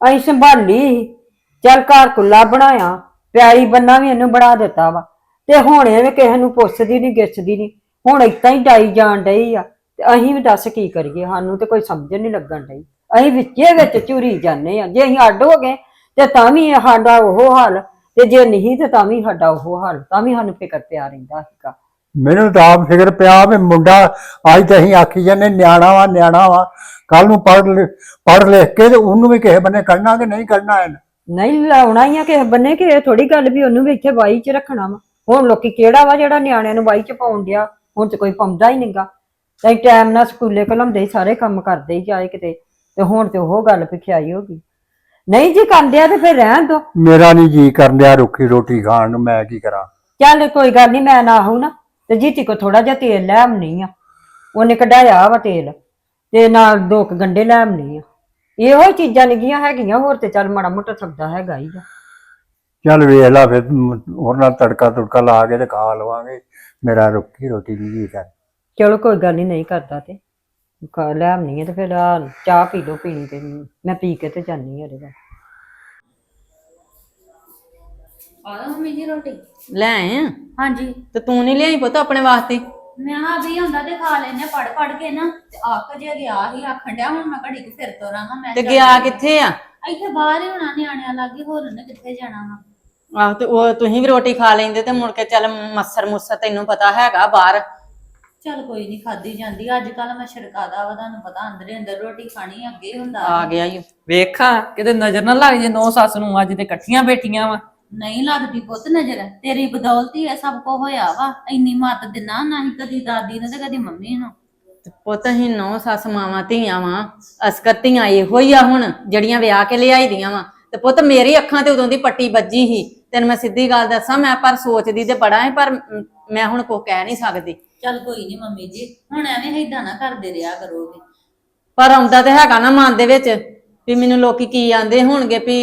ਅਸੀਂ ਸੰਭਾਲੀ ਚੱਲ ਘਰ ਕੁੱਲਾ ਬਣਾਇਆ ਪਿਆਰੀ ਬੰਨਾ ਵੀ ਇਹਨੂੰ ਬਣਾ ਦਿੱਤਾ ਵਾ ਤੇ ਹੁਣ ਐਵੇਂ ਕਿਸੇ ਨੂੰ ਪੁੱਛਦੀ ਨਹੀਂ ਗਿੱਛਦੀ ਨਹੀਂ ਹੁਣ ਇਤਾਂ ਹੀ ਡਾਈ ਜਾਣ ਡਈ ਆ ਤੇ ਅਸੀਂ ਵੀ ਦੱਸ ਕੀ ਕਰੀਏ ਸਾਨੂੰ ਤੇ ਕੋਈ ਸਮਝ ਨਹੀਂ ਲੱਗਣ ਡਈ। ਅਸੀਂ ਵਿੱਚੇ ਵਿੱਚ ਝੁਰੀ ਜਾਂਦੇ ਆ ਜੇ ਅਸੀਂ ਅੱਡ ਹੋ ਗਏ ਤੇ ਤਾਂ ਵੀ ਸਾਡਾ ਉਹ ਹਾਲ ਤੇ ਜੇ ਨਹੀਂ ਤੇ ਤਾਂ ਵੀ ਸਾਡਾ ਉਹ ਹਾਲ ਤਾਂ ਵੀ ਸਾਨੂੰ ਫਿਕਰ ਪਿਆ ਰਹਿੰਦਾ ਸੀਗਾ। ਮੈਨੂੰ ਤਾਂ ਆਪ ਫਿਕਰ ਪਿਆ ਵੀ ਮੁੰਡਾ ਅੱਜ ਤਾਂ ਅਸੀਂ ਆਖੀ ਜਾਂਦੇ ਨਿਆਣਾ ਵਾ ਨਿਆਣਾ ਵਾ ਕੱਲ ਨੂੰ ਪੜ੍ਹ ਪੜ੍ਹ ਲਿਖ ਕੇ ਤੇ ਉਹਨੂੰ ਵੀ ਕਿਸੇ ਬੰਨੇ ਕੱਢਣਾ ਕਿ ਨਹੀਂ ਕੱਢਣਾ ਇਹਨੇ? ਨਹੀਂ ਲਾਉਣਾ ਹੀ ਆ ਕਿਸੇ ਬੰਨੇ ਕਿ ਥੋੜੀ ਗੱਲ ਵੀ ਉਹਨੂੰ ਵੀ ਇੱਥੇ ਬਾਈ 'ਚ ਰੱਖਣਾ ਵਾ। ਹੁਣ ਲੋਕੀ ਕਿਹੜਾ ਵਾ ਜਿਹੜਾ ਨਿਆਣਿਆਂ ਨੂੰ ਬਾਈ 'ਚ ਪਾਉਣ ਡਿਆ? ਹੁਣ ਤੇ ਕੋਈ ਪਾਉਂਦਾ ਹੀ ਨਹੀਂਗਾ। ਤਾਂ ਟਾਈਮ ਨਾਲ ਸਕੂਲੇ ਘਲਾਉਂਦੇ ਸੀ, ਸਾਰੇ ਕੰਮ ਕਰਦੇ ਹੀ ਜਾਏ ਕਿਤੇ ਤੇ ਹੁਣ ਤੇ ਉਹ ਗੱਲ ਪਿਖਿਆਈ ਹੋ ਗਈ। ਨਹੀਂ ਜੀ ਕਰਦੇ ਆ ਤੇ ਫਿਰ ਰਹਿਣ ਦੋ। ਮੇਰਾ ਨਹੀਂ ਜੀ ਕਰਨ ਡਿਆ ਰੁੱਖੀ ਰੋਟੀ ਖਾਣ ਨੂੰ ਮੈਂ ਕੀ ਕਰਾਂ? ਚੱਲ ਕੋਈ ਗੱਲ ਨਹੀਂ ਮੈਂ ਨਾ ਆਹੂ ਨਾ ਤੇ ਜੀਤੀ ਕੋ ਥੋੜਾ ਜਿਹਾ ਤੇਲ ਲੈ ਆਉਣੀ ਆ। ਉਹਨੇ ਕਢਾਇਆ ਵਾ ਤੇਲ ਤੇ ਨਾਲ ਦੋ ਕੁ ਗੰਡੇ ਲੈ ਆਉਣੀ ਆ। ਇਹੋ ਹੀ ਚੀਜ਼ਾਂ ਨਿੱਗੀਆਂ ਹੈਗੀਆਂ ਹੋਰ ਤੇ ਚੱਲ ਮਾੜਾ ਮੋਟਾ ਸਬਦਾ ਹੈਗਾ ਹੀ ਆ। ਚੱਲ ਵੇਖ ਲਾ ਫਿਰ ਹੋਰ ਨਾਲ ਤੜਕਾ ਤੁੜਕਾ ਲਾ ਕੇ ਤੇ ਖਾ ਲਵਾਂਗੇ। ਮੇਰਾ ਰੁੱਖੀ ਰੋਟੀ ਨਹੀਂ ਜੀ ਕਰ। ਚਲੋ ਕੋਈ ਗੱਲ ਨਹੀਂ ਨਹੀਂ ਕਰਦਾ ਤੇ। ਖਾ ਲੈ ਆਉਣੀ ਆ ਤੇ ਫਿਰ ਆਹ ਚਾਹ ਪੀ ਲਓ ਪੀਣੀ ਤੇ। ਮੈਂ ਪੀ ਕੇ ਤੇ ਜਾਨੀ ਆ ਉਹਦੇ ਆਲਾ ਮੰਮੀ ਜੀ ਰੋਟੀ। ਲੈ ਆਏ ਆ? ਹਾਂਜੀ। ਤੇ ਤੂੰ ਨਹੀਂ ਲਿਆਈ ਪੁੱਤ ਆਪਣੇ ਵਾਸਤੇ? ਮੈਂ ਆ ਵੀ ਹੁੰਦਾ ਤੇ ਖਾ ਲੈਨੇ ਪੜ ਪੜ ਕੇ ਨਾ। ਤੇ ਆਖ ਜੇ ਗਿਆ ਹੀ ਆਖਣ ਡਿਆ ਹੁਣ ਮੈਂ ਘੜੀ ਕੁ ਫਿਰ ਤੋਰਾਂਗਾ ਮੈਂ ਤੇ ਜਾ ਗਿਆ ਕੇ- ਕਿੱਥੇ ਆ? ਇੱਥੇ ਬਾਹਰ ਹੀ ਹੋਣਾ ਨਿਆਣਿਆਂ ਲਾਗੇ ਹੋਰ ਉਹਨੇ ਕਿੱਥੇ ਜਾਣਾ ਵਾ? ਆਹ ਤੇ ਉਹ ਤੁਸੀਂ ਵੀ ਰੋਟੀ ਖਾ ਲੈਂਦੇ ਤੇ ਮੁੜ ਕੇ ਚੱਲ ਮੱਸਰ ਮੁੱਸਰ ਤੈਨੂੰ ਪਤਾ ਹੈਗਾ ਬਾਹਰ। ਚੱਲ ਕੋਈ ਨਹੀਂ ਖਾਦੀ ਜਾਂਦੀ। ਅੱਜ ਕੱਲ ਮੈਂ ਛੜਕਾਦਾ ਵਾ ਤੁਹਾਨੂੰ ਪਤਾ ਅੰਦਰੇ ਅੰਦਰ ਰੋਟੀ ਖਾਣੀ ਅੱਗੇ ਹੁੰਦਾ। ਆ ਗਿਆ ਈ। ਵੇਖਾਂ ਕਿਤੇ ਨਜ਼ਰ ਨਾ ਲੱਗ ਜੇ ਨੌ ਸੱਸ ਨੂੰ ਅੱਜ ਤੇ ਇਕੱਠੀਆਂ ਬੈਠੀਆਂ ਵਾ। ਨਹੀਂ ਲੱਗਦੀ ਪੁੱਤ ਨਜ਼ਰ ਤੇਰੀ ਬਦੌਲਤ ਹੀ ਇਹ ਸਭ ਕੁਝ ਹੋਇਆ ਵਾ। ਇੰਨੀ ਮੱਤ ਦਿਨਾ ਨਾ ਹੀ ਕਦੀ ਦਾਦੀ ਨੂੰ ਤੇ ਕਦੀ ਮੰਮੀ ਨੂੰ। ਤੇ ਪੁੱਤ ਹੀ ਨੌ ਸੱਸ ਮਾਵਾਂ ਧੀਆਂ ਵਾਂ। ਅਸਕਰ ਧੀਆਂ ਇਹੋ ਹੀ ਆ ਹੁਣ ਜਿਹੜੀਆਂ ਵਿਆਹ ਕੇ ਲਿਆਈ ਦੀਆਂ ਵਾਂ। ਤੇ ਪੁੱਤ ਮੇਰੀ ਅੱਖਾਂ ਤੇ ਉਦੋਂ ਦੀ ਪੱਟੀ ਵੱਜੀ ਸੀ। ਤੈਨੂੰ ਮੈਂ ਸਿੱਧੀ ਗੱਲ ਦੱਸਾਂ ਮੈਂ ਪਰ ਸੋਚਦੀ ਤੇ ਬੜਾ ਹੈ ਪਰ ਮ, ਹੁਣ ਕੋ ਕਹਿ ਨਹੀਂ ਸਕਦੀ। ਚੱਲ ਕੋਈ ਨਹੀਂ ਮੰਮੀ ਜੀ ਹੁਣ ਐਵੇਂ ਏਦਾਂ ਨਾ ਕਰਦੇ ਰਿਹਾ ਕਰੋਗੇ। ਪਰ ਆਉਂਦਾ ਤੇ ਹੈਗਾ ਨਾ ਮਨ ਦੇ ਵਿੱਚ ਵੀ ਮੈਨੂੰ ਲੋਕੀ ਕੀ ਆਂਦੇ ਹੋਣਗੇ ਵੀ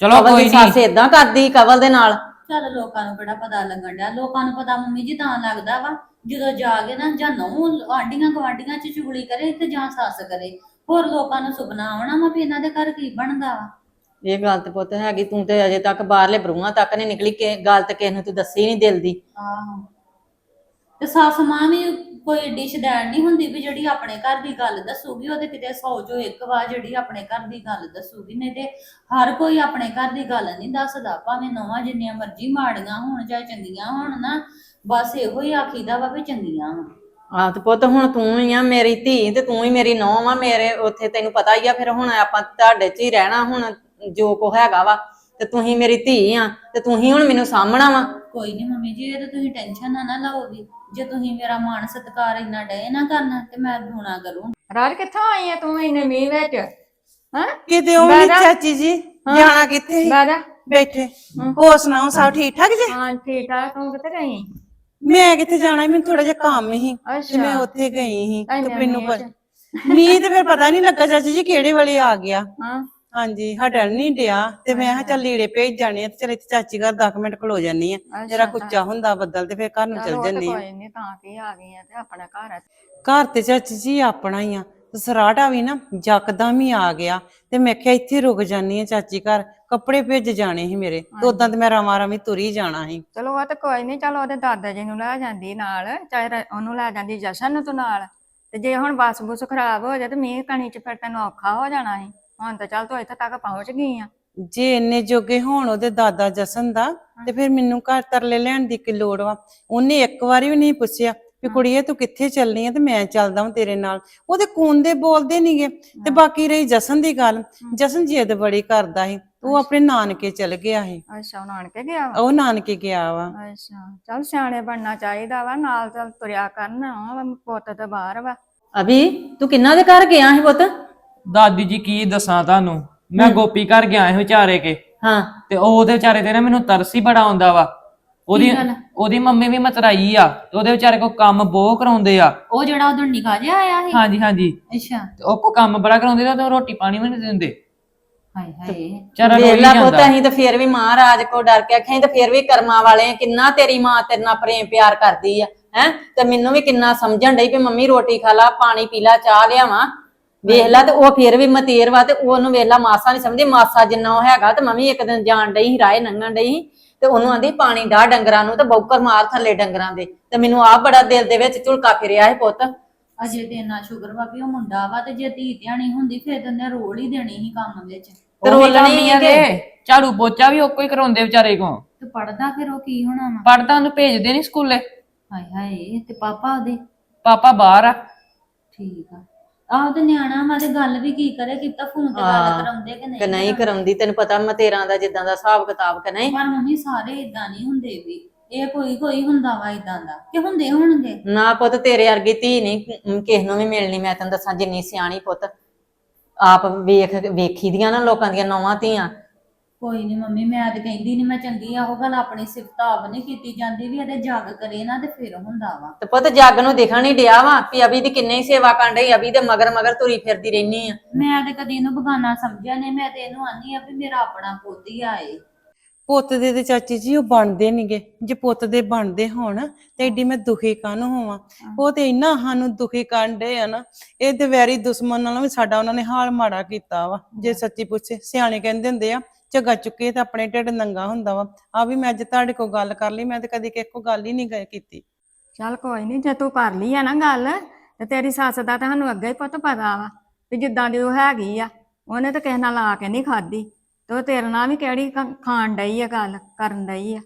ਚਲੋ ਕਵਲ ਕੋਈ ਦੀ ਨਹੀਂ ਸੱਸ ਇਦਾਂ ਕਰਦੀ ਕਵਲ ਦੇ ਨਾਲ। ਚੱਲ ਲੋਕਾਂ ਨੂੰ ਬੜਾ ਪਤਾ ਲੱਗਣ ਡਿਆ ਲੋਕਾਂ ਨੂੰ ਪਤਾ ਮੰਮੀ ਜੀ ਤਾਂ ਲੱਗਦਾ ਵਾ ਜਦੋਂ ਜਾ ਕੇ ਨਾ ਜਾਂ ਨਹੁੰ ਆਂਡੀਆਂ ਗਵਾਂਡੀਆਂ ਚ ਚੁਗਲੀ ਕਰੇ ਤੇ ਜਾਂ ਸੱਸ ਕਰੇ ਹੋਰ ਲੋਕਾਂ ਨੂੰ ਸੁਪਨਾ ਆਉਣਾ ਵਾ ਵੀ ਇਹਨਾਂ ਦੇ ਘਰ ਕੀ ਬਣਦਾ ਵਾ। ਇਹ ਗੱਲ ਤੇ ਪੁੱਤ ਹੈਗੀ ਤੂੰ ਤੇ ਅਜੇ ਤੱਕ ਬਾਹਰਲੇ ਬਰੂਹਾਂ ਤੱਕ ਨਹੀਂ ਨਿਕਲੀ ਕਿ ਗੱਲ ਤੇ ਕਿਸੇ ਨੂੰ ਤੂੰ ਦੱਸੀ ਨਹੀਂ ਦਿਲ ਦੀ ਆਹੋ। ਤੇ ਸੱਸ ਮਾਂ ਵੀ ਕੋਈ ਡਿਸ਼ ਦੇਣ ਨਹੀਂ ਹੁੰਦੀ ਵੀ ਜਿਹੜੀ ਆਪਣੇ ਘਰ ਦੀ ਗੱਲ ਦੱਸੂਗੀ ਉਹ ਤੇ ਕਿਤੇ ਸੌ ਚੋਂ ਇੱਕ ਵਾਰ ਜਿਹੜੀ ਆਪਣੇ ਘਰ ਦੀ ਗੱਲ ਦੱਸੂਗੀ ਨਹੀਂ ਤੇ ਹਰ ਕੋਈ ਆਪਣੇ ਘਰ ਦੀ ਗੱਲ ਨਹੀਂ ਦੱਸਦਾ ਭਾਵੇਂ ਨਵਾਂ ਜਿੰਨੀਆਂ ਮਰਜ਼ੀ ਮਾੜੀਆਂ ਹੋਣ ਚਾਹੇ ਚੰਗੀਆਂ ਹੋਣ ਨਾ ਬਸ ਇਹੋ ਹੀ ਆਖੀਦਾ ਵਾ ਵੀ ਚੰਗੀਆਂ ਵਾ। ਆਹ ਤੇ ਪੁੱਤ ਹੁਣ ਤੂੰ ਹੀ ਆ ਮੇਰੀ ਧੀ ਤੇ ਤੂੰ ਹੀ ਮੇਰੀ ਨੂੰਹ ਆ ਮੇਰੇ ਉੱਥੇ ਤੈਨੂੰ ਪਤਾ ਹੀ ਆ ਫਿਰ ਹੁਣ ਆਪਾਂ ਤੁਹਾਡੇ 'ਚ ਹੀ ਰਹਿਣਾ ਹੁਣ ਜੋ ਕੋ ਹੈਗਾ ਵਾ ਤੇ ਤੂੰ ਹੀ ਮੇਰੀ ਧੀ ਆ ਤੇ ਤੂੰ ਹੀ ਹੁਣ ਮੈਨੂੰ ਸਾਂਭਣਾ ਵਾ। ਕੋਈ ਨਹੀਂ ਮੰਮੀ ਜੀ ਇਹ ਤਾਂ ਤੁਸੀਂ ਟੈਨਸ਼ਨ ਨਾ ਨਾ ਲਓ ਵੀ। ਜੇ ਤੁਸੀਂ ਮੇਰਾ ਮਾਣ ਸਤਿਕਾਰ ਇੰਨਾ ਡਏ ਨਾ ਕਰਨਾ ਤੇ ਮੈਂ ਦੂਣਾ ਕਰੂੰ। ਰਾਜ ਕਿੱਥੋਂ ਆਈ ਹੈ ਤੂੰ ਇੰਨੇ ਮੀਂਹ ਵਿੱਚ? ਹਾਂ? ਕਿਤੇ ਉਹ ਨੀ ਬਾਰਾ- ਚਾਚੀ ਜੀ ਜਾਣਾ ਕਿੱਥੇ ਸੀ? ਬਾਜਾ ਬੈਠੇ। ਹੋਰ ਸੁਣਾਓ ਸਭ ਠੀਕ ਠਾਕ ਜੀ? ਹਾਂ ਠੀਕ ਠਾਕ ਤੂੰ ਕਿੱਥੇ ਗਈ? ਮੈਂ ਕਿੱਥੇ ਜਾਣਾ ਸੀ, ਮੈਨੂੰ ਥੋੜਾ ਜਿਹਾ ਕੰਮ ਸੀ ਤੇ ਅੱਛਾ। ਮੈਂ ਉੱਥੇ ਗਈ ਸੀ ਤੇ ਇੰਨੇ ਮੈਨੂੰ ਮੀਂਹ ਪ- ਮੀਂਹ ਤੇ ਫਿਰ ਪਤਾ ਨਹੀਂ ਲੱਗਾ ਚਾਚੀ ਜੀ ਕਿਹੜੇ ਵੇਲੇ ਆ ਗਿਆ। ਹਾਂ। ਹਾਂਜੀ ਹਟਣ ਨਹੀਂ ਡਿਆ ਤੇ ਮੈਂ ਕਿਹਾ ਚੱਲ ਲੀੜੇ ਭੇਜ ਜਾਣੇ ਆ ਤੇ ਚਲ ਇੱਥੇ ਚਾਚੀ ਘਰ 10 ਮਿੰਟ ਖਲੋ ਜਾਨੀ ਆ। ਜਰਾ ਕੁੱਚਾ ਹੁੰਦਾ ਬੱਦਲ ਤੇ ਫਿਰ ਘਰ ਨੂੰ ਚਲੋ ਜੰਨੀ ਆ। ਕੋਈ ਨਹੀਂ ਤਾਂ ਕੀ ਆ ਗਈ ਹੈ ਤੇ ਆਪਣਾ ਘਰ ਤੇ ਚਾਚੀ ਜੀ ਆਪਣਾ ਹੀ ਆ। ਤੇ ਸਰਾਟਾ ਵੀ ਨਾ ਜਕਦਮ ਹੀ ਆ ਗਿਆ ਤੇ ਮੈਂ ਕਿਹਾ ਇੱਥੇ ਰੁਕ ਜਾਨੀ ਆ ਚਾਚੀ ਘਰ ਕੱਪੜੇ ਭੇਜ ਜਾਣੇ ਸੀ ਮੇਰੇ ਤੇ ਉਦਾਂ ਤੇ ਮੈਂ ਰਾਵਾਂ ਰਾਵੀ ਤੁਰੀ ਜਾਣਾ ਸੀ। ਚਲੋ ਉਹ ਤਾਂ ਕੋਈ ਨਹੀਂ ਚਲੋ ਉਹਦੇ ਦਾਦਾ ਜੀ ਨੂੰ ਲੈ ਜਾਂਦੀ ਨਾਲ ਚਾਹੇ ਉਹਨੂੰ ਲੈ ਜਾਂਦੀ ਜਸ਼ਨ ਨੂੰ ਤੂੰ ਨਾਲ। ਤੇ ਜੇ ਹੁਣ ਬੱਸ ਬੁਸ ਖਰਾਬ ਹੋ ਜਾਏ ਤੇ ਮੀਂਹ ਕਣੀ ਚ ਫਿਰ ਤੈਨੂੰ ਔਖਾ ਹੋ ਜਾਣਾ ਸੀ। ਹੁਣ ਤਾਂ ਚੱਲ ਤੂੰ ਇੱਥੇ ਤੱਕ ਪਹੁੰਚ ਗਈ ਆ। ਜੇ ਇੰਨੇ ਜੋਗੇ ਹੋਣ ਉਹਦੇ ਦਾਦਾ ਜਸਨ ਦਾ ਤੇ ਫਿਰ ਮੈਨੂੰ ਘਰ ਤਰਲੇ ਲੈਣ ਦੀ ਕੀ ਲੋੜ ਵਾ? ਉਹਨੇ ਇੱਕ ਵਾਰੀ ਵੀ ਨਹੀਂ ਪੁੱਛਿਆ ਵੀ ਕੁੜੀਏ ਤੂੰ ਕਿੱਥੇ ਚੱਲਣੀ ਆ ਤੇ ਮੈਂ ਚੱਲਦਾ ਹਾਂ ਤੇਰੇ ਨਾਲ। ਉਹਦੇ ਕੂਨ ਦੇ ਬੋਲਦੇ ਨਹੀਂਗੇ ਤੇ ਬਾਕੀ ਰਹੀ ਜਸਨ ਦੀ ਗੱਲ। ਜਸਨ ਜਿੱਦ ਬੜੀ ਕਰਦਾ ਸੀ। ਉਹ ਆਪਣੇ ਨਾਨਕੇ ਚਲ ਗਿਆ ਸੀ। ਅੱਛਾ ਉਹ ਨਾਨਕੇ ਗਿਆ ਵਾ? ਉਹ ਨਾਨਕੇ ਗਿਆ ਵਾ। ਅੱਛਾ ਚੱਲ ਸਿਆਣੇ ਬਣਨਾ ਚਾਹੀਦਾ ਵਾ ਨਾਲ ਚੱਲ ਤੁਰਿਆ ਕਰਨ ਉਹ ਪੁੱਤ ਤੇ ਬਾਹਰ ਵਾ। ਅਭੀ ਤੂੰ ਕਿੰਨਾ ਦੇ ਘਰ ਗਿਆ ਸੀ ਪੁੱਤ? ਦਾਦੀ ਜੀ ਕੀ ਦੱਸਾਂ ਤੁਹਾਨੂੰ? ਮੈਂ ਗੋਪੀ ਘਰ ਗਿਆ ਸੀ ਵਿਚਾਰੇ ਕੇ। ਹਾਂ। ਤੇ ਉਹ ਉਹਦੇ ਵਿਚਾਰੇ ਤੇ ਨਾ ਮੈਨੂੰ ਤਰਸ ਹੀ ਬੜਾ ਆਉਂਦਾ ਵਾ। ਉਹਦੀ ਉਹਦੀ ਮੰਮੀ ਵੀ ਮਤਰਾਈ ਆ ਤੇ ਉਹਦੇ ਵਿਚਾਰੇ ਕੋ ਕੰਮ ਬਹੁਤ ਕਰਾਉਂਦੇ ਆ। ਉਹ ਜਿਹੜਾ ਉਧਰ ਨਿਕਾ ਜਿਹਾ ਆਇਆ ਸੀ? ਹਾਂਜੀ ਹਾਂਜੀ। ਅੱਛਾ। ਤੇ ਉਹ ਕੋ ਕੰਮ ਬੜਾ ਕਰਾਉਂਦੇ ਤੇ ਉਹ ਰੋਟੀ ਪਾਣੀ ਵੀ ਨਹੀਂ ਦਿੰਦੇ। ਹਾਏ ਹਾਏ। ਵਿਚਾਰਾ ਰੋਈ ਵੇਲਾ ਪੁੱਤ ਜਾਂਦਾ ਅਸੀਂ ਤਾਂ ਫੇਰ ਵੀ ਮਹਾਰਾਜ ਕੋ ਡਰ ਕੇ ਆਖਿਆ ਤਾਂ ਫੇਰ ਵੀ ਕਰਮਾਂ ਵਾਲੇ ਆ। ਕਿੰਨਾ ਤੇਰੀ ਮਾਂ ਤੇਰੇ ਨਾਲ ਪ੍ਰੇਮ ਪਿਆਰ ਕਰਦੀ ਆ ਹੈ? ਤੇ ਮੈਨੂੰ ਵੀ ਕਿੰਨਾ ਸਮਝਣ ਡਈ ਵੀ ਮੰਮੀ ਰੋਟੀ ਖਾ ਲਾ ਪਾਣੀ ਪੀ ਲਾ ਚਾਹ ਲਿਆਵਾਂ। ਵੇਖ ਲਾ ਤੇ ਉਹ ਫੇਰ ਵੀ ਮਤੇਰ ਵਾ ਤੇ ਉਹਨੂੰ ਵੇਖ ਲਾ ਮਾਸਾ ਨਹੀਂ ਸਮਝਦੀ ਮਾਸਾ ਜਿੰਨਾ ਉਹ ਹੈਗਾ ਤੇ ਮੰਮੀ ਇੱਕ ਦਿਨ ਜਾਣ ਡਈ ਸੀ ਰਾਏ ਲੰਘਣ ਡਈ ਸੀ ਤੇ ਉਹਨੂੰ ਆਂਦੀ ਪਾਣੀ ਡਾਹ ਡੰਗਰਾਂ ਨੂੰ ਤੇ ਬੌਕਰ ਮਾਰ ਥੱਲੇ ਡੰਗਰਾਂ ਦੇ ਤੇ ਮੈਨੂੰ ਆਪ ਬੜਾ ਦਿਲ ਦੇ ਵਿੱਚ ਝੁਲਕਾ ਫਿਰਿਆ ਇਹ ਪੁੱਤ। ਅਜੇ ਤੇ ਇੰਨਾ ਸ਼ੁਕਰ ਵਾ ਵੀ ਉਹ ਮੁੰਡਾ ਵਾ ਤੇ ਜੇ ਧੀ ਧਿਆਣੀ ਹੁੰਦੀ ਫਿਰ ਤੇ ਉਹਨੇ ਰੋਲ ਹੀ ਦੇਣੀ ਸੀ ਕੰਮ ਵਿੱਚ। ਤੇ ਉਹ ਵੀ ਰੋਲਣੀ ਕੰਮ ਹੀ ਆ ਆ ਕਿ ਝਾੜੂ ਪੋਚਾ ਵੀ ਉਹ ਕੋਈ ਕਰਾਉਂਦੇ ਵਿਚਾਰੇ ਕੋ ਤੇ ਪੜਦਾ ਫਿਰ ਉਹ ਕੀ ਹੋਣਾ ਵਾ? ਪੜਦਾ ਉਹਨੂੰ ਭੇਜਦੇ ਨਹੀਂ ਸਕੂਲੇ। ਹਾਏ ਹਾਏ ਤੇ ਪਾਪਾ ਉਹਦੇ? ਪਾਪਾ ਬਾਹਰ ਆ। ਠੀਕ ਆ। ਆਹ ਤੇ ਨਿਆਣਾ ਵਾ ਤੇ ਗੱਲ ਵੀ ਕੀ ਕਰੇ ਕਿ ਤਾਂ ਫੋਨ ਤੇ ਗੱਲ ਹਾਂ, ਕਰਾਉਂਦੇ ਕਿ ਨਹੀਂ ਕਿ ਨਹੀਂ ਕਰਾਉਂਦੀ ਤੈਨੂੰ ਪਤਾ ਮਤੇਰਾਂ ਦਾ ਜਿੱਦਾਂ ਦਾ ਹਿਸਾਬ ਕਿਤਾਬ ਕਿ ਨਹੀਂ? ਪਰ ਮੰਮੀ ਸਾਰੇ ਇਦਾਂ ਨਹੀਂ ਹੁੰਦੇ ਵੀ ਇਹ ਕੋਈ ਕੋਈ ਹੁੰਦਾ ਵਾ ਇਦਾਂ ਦਾ ਕਿ ਹੁੰਦੇ ਹੋਣਗੇ? ਨਾ ਪੁੱਤ ਤੇਰੇ ਵਰਗੀ ਧੀ ਨਹੀਂ ਕਿਸ ਨੂੰ ਵੀ ਮਿਲਣੀ ਮੈਂ ਤੈਨੂੰ ਦੱਸਾਂ ਜਿੰਨੀ ਸਿਆਣੀ ਪੁੱਤ। ਆਪ ਵੇਖ ਵੇਖੀ ਦੀਆਂ ਨਾ ਲੋਕਾਂ ਦੀਆਂ ਨੌਵਾਂ ਧੀਆਂ। ਕੋਈ ਨਹੀਂ ਮੰਮੀ ਮੈਂ ਤੇ ਕਹਿੰਦੀ ਨਹੀਂ ਮੈਂ ਚੰਗੀ ਆ ਉਹ ਗੱਲ ਆਪਣੀ ਸਿਫਤ ਆਪ ਨਹੀਂ ਕੀਤੀ ਜਾਂਦੀ ਵੀ ਇਹਦੇ ਜੱਗ ਕਰੇ ਨਾ ਤੇ ਫਿਰ ਹੁੰਦਾ ਵਾ। ਤੇ ਪੁੱਤ ਜੱਗ ਨੂੰ ਦਿਖਣ ਨਹੀਂ ਡਿਆ ਵਾ ਵੀ ਅਭੀ ਦੀ ਕਿੰਨੇ ਹੀ ਸੇਵਾ ਕਰਨ ਡਈ ਅਭੀ ਦੇ ਮਗਰ ਮਗਰ ਤੁਰੀ ਫਿਰਦੀ ਰਹਿਨੀ ਆ। ਮੈਂ ਤੇ ਕਦੀ ਇਹਨੂੰ ਬਗਾਨਾ ਸਮਝਿਆ ਨਹੀਂ ਮੈਂ ਤੇ ਇਹਨੂੰ ਆਨੀ ਆ ਵੀ ਮੇਰਾ ਆਪਣਾ ਪੁੱਤ ਹੀ ਆਏ। ਪੁੱਤ ਦੇ ਤੇ ਚਾਚੀ ਜੀ ਉਹ ਬਣਦੇ ਨਹੀਂਗੇ ਜੇ ਪੁੱਤ ਦੇ ਬਣਦੇ ਹੋਣ ਤੇ ਏਡੀ ਮੈਂ ਦੁਖੀ ਕਾਹਨ ਹੋਵਾਂ? ਉਹ ਤੇ ਇੰਨਾ ਸਾਨੂੰ ਦੁਖੀ ਕਰਨ ਡੇ ਆ ਨਾ ਇਹ ਤੇ ਵੈਰੀ ਦੁਸ਼ਮਣ ਨਾਲੋਂ ਵੀ ਸਾਡਾ ਉਹਨਾਂ ਨੇ ਹਾਲ ਮਾੜਾ ਕੀਤਾ ਵਾ ਜੇ ਸੱਚੀ ਪੁੱਛੇ ਸਿਆਣੇ ਕਹਿੰਦੇ ਹੁੰਦੇ ਆ ਝੱਗਾ ਚੁੱਕੇ ਤਾਂ ਆਪਣੇ ਢਿੱਡ ਨੰਗਾ ਹੁੰਦਾ ਵਾ। ਆ ਵੀ ਮੈਂ ਅੱਜ ਤੁਹਾਡੇ ਕੋਲ ਗੱਲ ਕਰ ਲਈ ਮੈਂ ਤੇ ਕਦੀ ਕਿਸੇ ਕੋਲ ਗੱਲ ਹੀ ਨਹੀਂ ਕੀਤੀ। ਚੱਲ ਕੋਈ ਨਹੀਂ ਜੇ ਤੂੰ ਕਰ ਲਈ ਆ ਨਾ ਗੱਲ ਤੇ ਤੇਰੀ ਸੱਸ ਦਾ ਤਾਂ ਸਾਨੂੰ ਅੱਗੇ ਹੀ ਪੁੱਤ ਪਤਾ ਵਾ ਵੀ ਜਿੱਦਾਂ ਦੀ ਉਹ ਹੈਗੀ ਆ। ਉਹਨੇ ਤਾਂ ਕਿਸੇ ਨਾਲ ਲਾ ਕੇ ਨਹੀਂ ਖਾਦੀ ਤੇ ਉਹ ਤੇਰੇ ਨਾਲ ਵੀ ਕਿਹੜੀ ਕ- ਖਾਣ ਡਈ ਆ ਗੱਲ ਕਰਨ ਡਈ ਆ।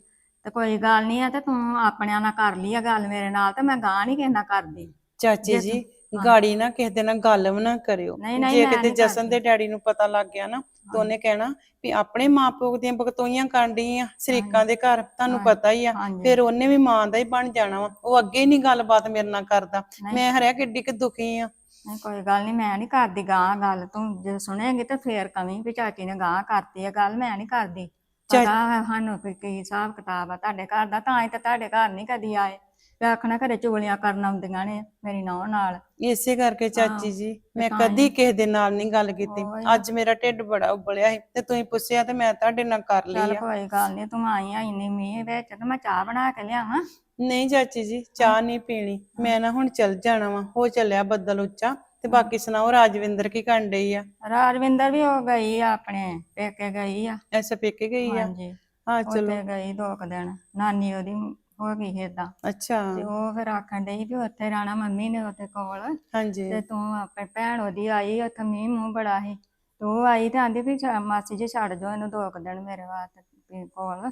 ਤੇ ਕੋਈ ਗੱਲ ਨਹੀਂ ਆ ਤੇ ਤੂੰ ਆਪਣਿਆਂ ਨਾਲ ਕਰ ਲਈ ਆ ਗੱਲ ਮੇਰੇ ਨਾਲ ਤੇ ਮੈਂ ਗਾਂ ਨਹੀਂ ਕਿਸੇ ਨਾਲ ਕਰਦੀ। ਚਾਚੀ ਜੇ। ਗਾੜੀ ਨਾ ਕਿਸੇ ਦੇ ਨਾਲ ਗੱਲ ਵੀ ਨਾ ਕਰਿਓ। ਨਹੀਂ, ਨਹੀਂ, ਜੇ ਮੈਂ ਕਿਤੇ ਨਹੀਂ ਜਸਨ ਦੇ। ਡੈਡੀ ਨੂੰ ਪਤਾ ਲੱਗ ਗਿਆ ਨਾ ਤਾਂ ਉਹਨੇ ਕਹਿਣਾ ਵੀ ਆਪਣੇ ਮਾਪਿਓ ਦੀਆਂ ਬਕਤੋਈਆਂ ਕਰਨ ਡਈ ਆ ਸ਼ਰੀਕਾਂ ਦੇ ਘਰ ਤੁਹਾਨੂੰ ਪਤਾ ਹੀ ਆ। ਫਿਰ ਉਹਨੇ ਵੀ ਮਾਂ ਦਾ ਹੀ ਬਣ ਜਾਣਾ ਵਾ। ਉਹ ਅੱਗੇ ਨਹੀਂ ਗੱਲਬਾਤ ਮੇਰੇ ਨਾਲ ਕਰਦਾ। ਮੈਂ ਹਰਿਆ ਕਿੱਡੀ ਕਿ ਦੁਖੀ ਆ। ਨਹੀਂ ਕੋਈ ਗੱਲ ਨਹੀਂ ਮੈਂ ਨਹੀਂ ਕਰਦੀ ਗਾਂ ਗੱਲ। ਤੂੰ ਜੇ ਸੁਣੇਂਗੀ ਤੇ ਫੇਰ ਕਵੀਂ ਵੀ ਚਾਚੀ ਨੇ ਗਾਂ ਕਰਤੀ ਆ ਗੱਲ ਮੈਂ ਨਹੀਂ ਕਰਦੀ। ਪਤਾ ਹੈ ਸਾਨੂੰ ਕੀ ਹਿਸਾਬ ਕਿਤਾਬ ਆ ਤੁਹਾਡੇ ਘਰ ਦਾ ਤਾਂ ਹੀ ਤਾਂ ਤੁਹਾਡੇ ਘਰ ਨਹੀਂ ਕਦੀ ਆਏ। ਤੇ ਆਖਣਾ ਘਰੇ ਚੁਗਲੀਆਂ ਕਰਨ ਆਉਂਦੀਆਂ ਨੇ ਮੇਰੀ ਨੌਂ ਨਾਲ। ਇਸੇ ਕਰਕੇ ਚਾਚੀ ਜੀ ਮੈਂ ਕਦੀ। ਕਿਸੇ ਦੇ ਨਾਲ ਨਹੀਂ ਗੱਲ ਕੀਤੀ। ਅੱਜ ਮੇਰਾ ਢਿੱਡ ਬੜਾ ਉਬਲਿਆ ਸੀ ਤੇ ਤੁਸੀਂ ਪੁੱਛਿਆ ਤੇ ਮੈਂ ਤੁਹਾਡੇ ਨਾਲ ਕਰ ਚੱਲ ਲਈ ਆ। ਕੋਈ ਗੱਲ ਨਹੀਂ ਤੂੰ ਆਈ ਆ ਇੰਨੀ ਮੀਂਹ ਵਿੱਚ ਤੇ ਮੈਂ ਚਾਹ ਬਣਾ ਕੇ ਲਿਆਵਾਂ। ਨਹੀਂ ਚਾਚੀ ਜੀ ਚਾਹ ਨਹੀਂ ਪੀਣੀ। ਮੈਂ ਨਾ ਹੁਣ ਚੱਲ ਜਾਣਾ ਵਾ ਹੋ ਚੱਲਿਆ ਬੱਦਲ ਉੱਚਾ। ਤੇ ਬਾਕੀ ਸੁਣਾਓ ਰਾਜਵਿੰਦਰ ਕੀ ਕਰਨ ਡਈ ਆ? ਰਾਜਵਿੰਦਰ ਵੀ ਉਹ ਗਈ ਆ ਆਪਣੇ ਪੇਕੇ ਗਈ ਆ। ਐਸਾ ਪੇਕੇ ਗਈ ਆ? ਹਾਂਜੀ ਹਾਂ ਚਲੋ। ਉੱਥੇ ਗਈ ਦੋ ਕੁ ਦਿਨ। ਨਾਨੀ ਉਹਦੀ ਹੋ ਗਈ ਏਦਾਂ। ਅੱਛਾ। ਤੇ ਉਹ ਫਿਰ ਆਖਣ ਡਈ ਵੀ ਉੱਥੇ ਰਹਿਣਾ ਮੰਮੀ ਨੇ ਉਹਦੇ ਕੋਲ। ਹਾਂਜੀ। ਤੇ ਤੂੰ ਆਪੇ ਭੈਣ ਉਹਦੀ ਆਈ ਉੱਥੇ ਮੀਂਹ ਮੂੰਹ ਬੜਾ ਸੀ। ਤੇ ਉਹ ਆਈ ਤੇ ਆਂਦੀ ਵੀ ਛ- ਮਾਸੀ ਜੀ ਛੱਡ ਜਾਓ ਇਹਨੂੰ ਦੋ ਕੁ ਦਿਨ ਮੇਰੇ ਵਾਸਤੇ ਵੀ ਕੋਲ।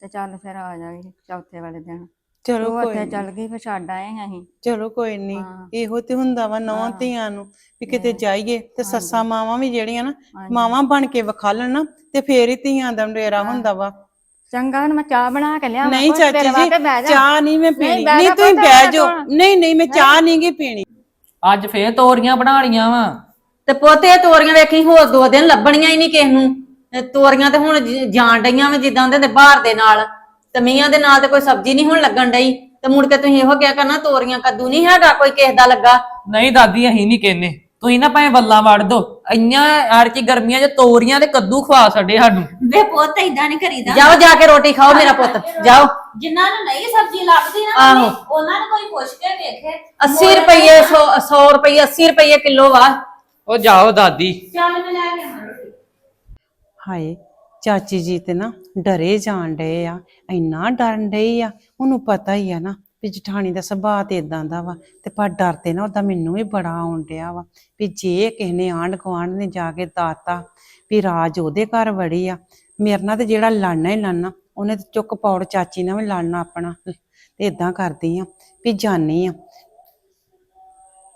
ਤੇ ਚੱਲ ਫਿਰ ਆ ਜਾਗੀ ਚੌਥੇ ਵਾਲੇ ਦਿਨ। ਚਲੋ ਉਹ ਕੋਈ ਉੱਥੇ। ਚੱਲ ਗਈ ਫਿਰ ਛੱਡ ਆਏ ਅਸੀਂ। ਚਲੋ ਕੋਈ ਨਹੀਂ ਹਾਂ। ਇਹੋ ਤੇ ਹੁੰਦਾ ਵਾ ਨੌਂ। ਧੀਆਂ ਨੂੰ ਵੀ ਕਿਤੇ। ਜਾਈਏ ਤੇ ਸੱਸਾਂ ਮਾਵਾਂ ਵੀ ਜਿਹੜੀਆਂ ਨਾ। ਮਾਵਾਂ ਬਣ ਕੇ ਵਿਖਾਲਣ ਨਾ ਤੇ ਫੇਰ ਹੀ ਧੀਆਂ ਦਾ ਡੇਰਾ ਹੁੰਦਾ ਵਾ। ਚੰਗਾ ਹੁਣ ਮੈਂ ਚਾਹ ਬਣਾ ਕੇ ਲਿਆਵਾਂ ਨਹੀਂ ਚਾਚੀ ਜੀ ਚਾਹ ਨਹੀਂ ਮੈਂ ਪੀਣੀ। ਨਹੀਂ ਤੁਸੀਂ ਬਹਿ ਜਾਓ। ਤਾਂ- ਨਹੀਂ ਨਹੀਂ ਮੈਂ ਚਾਹ ਨਹੀਂ ਗੀ ਪੀਣੀ। ਅੱਜ ਫੇਰ ਤੋਰੀਆਂ ਬਣਾ ਲੀਆਂ ਵਾ। ਤੇ ਪੋਤੇ ਤੋਰੀਆਂ ਵੇਖੀ ਹੋਰ ਦੋ ਦਿਨ ਲੱਭਣੀਆਂ ਹੀ ਨਹੀਂ ਕਿਸ ਨੂੰ। ਤੇ ਤੋਰੀਆਂ ਤੇ ਹੁਣ ਜਾਣ ਡਈਆਂ ਵੇ ਜਿੱਦਾਂ ਦੇ ਬਾਹਰ ਦੇ ਨਾਲ। ਤੇ ਮੀਆਂ ਦੇ ਨਾਲ ਤੇ ਕੋਈ ਸਬਜ਼ੀ ਨਹੀਂ ਹੁਣ ਲੱਗਣ ਡਈ। ਤੇ ਮੁੜ ਕੇ ਤੁਸੀਂ ਇਹੋ ਕਿਹਾ ਕਰਨਾ ਤੋਰੀਆਂ ਕੱਦੂ ਨਹੀਂ ਹੈਗਾ ਕੋਈ ਕਿਸੇ ਦਾ ਲੱਗਾ। ਨਹੀਂ ਦਾਦੀ ਅਸੀਂ ਨਹੀਂ ਕਹਿੰਨੇ ਤੁਸੀਂ ਨਾ ਭਾਵੇਂ ਵੱਲਾਂ ਵੜ ਦੋ ਇੰਨੀਆਂ ਆੜ ਕੀ ਗਰਮੀਆਂ 'ਚ ਤੋਰੀਆਂ ਤੇ ਕੱਦੂ ਖਵਾ ਛੱਡੇ ਸਾਨੂੰ। ਵੇ ਪੁੱਤ ਇਦਾਂ ਨਹੀਂ ਕਰੀਦਾ। ਜਾਓ ਜਾ ਕੇ ਰੋਟੀ ਖਾਓ ਮੇਰਾ ਪੁੱਤ ਜਾਓ। ਜਿਨ੍ਹਾਂ ਨੂੰ ਨਹੀਂ ਸਬਜ਼ੀ ਲੱਭਦੀ ਨਾ ਆਹੋ। ਮੰਮੀ, ਉਹਨਾਂ ਨੂੰ ਕੋਈ ਪੁੱਛ ਕੇ ਵੇਖੇ। 80 ਰੁਪਏ 100 100 ਰੁਪਏ 80 ਰੁਪਏ ਕਿਲੋ ਵਾ। ਉਹ ਜਾਓ ਦਾਦੀ। ਚੱਲ ਮੈਂ ਲੈ ਕੇ ਆਵਾਂਗੀ। ਹਾਏ ਚਾਚੀ ਜੀ ਤੇ ਨਾ ਡਰੇ ਜਾਣ ਡਏ ਆ ਇੰਨਾ ਡਰਨ ਡਏ ਆ ਉਹਨੂੰ ਪਤਾ ਹੀ ਆ ਨਾ ਵੀ ਜਠਾਣੀ ਦਾ ਸੁਭਾਅ ਤੇ ਇਦਾਂ ਦਾ ਵਾ ਤੇ ਪਰ ਡਰ ਤੇ ਨਾ ਉਹਦਾ ਮੈਨੂੰ ਵੀ ਬੜਾ ਆਉਣ ਡਿਆ ਵਾ ਵੀ ਜੇ ਕਿਸੇ ਨੇ ਆਂਢ ਗੁਆਂਢ ਨੇ ਜਾ ਕੇ ਦਾਤਾ ਵੀ ਰਾਜ ਉਹਦੇ ਘਰ ਵੜੀ ਆ, ਮੇਰੇ ਨਾਲ ਤੇ ਜਿਹੜਾ ਲੜਨਾ ਹੀ ਲੜਨਾ, ਉਹਨੇ ਤੇ ਚੁੱਕ ਪੌੜ ਚਾਚੀ ਨਾਲ ਵੀ ਲੜਨਾ ਆਪਣਾ, ਤੇ ਇਦਾਂ ਕਰਦੀ ਆ ਵੀ ਜਾਨੀ ਆ।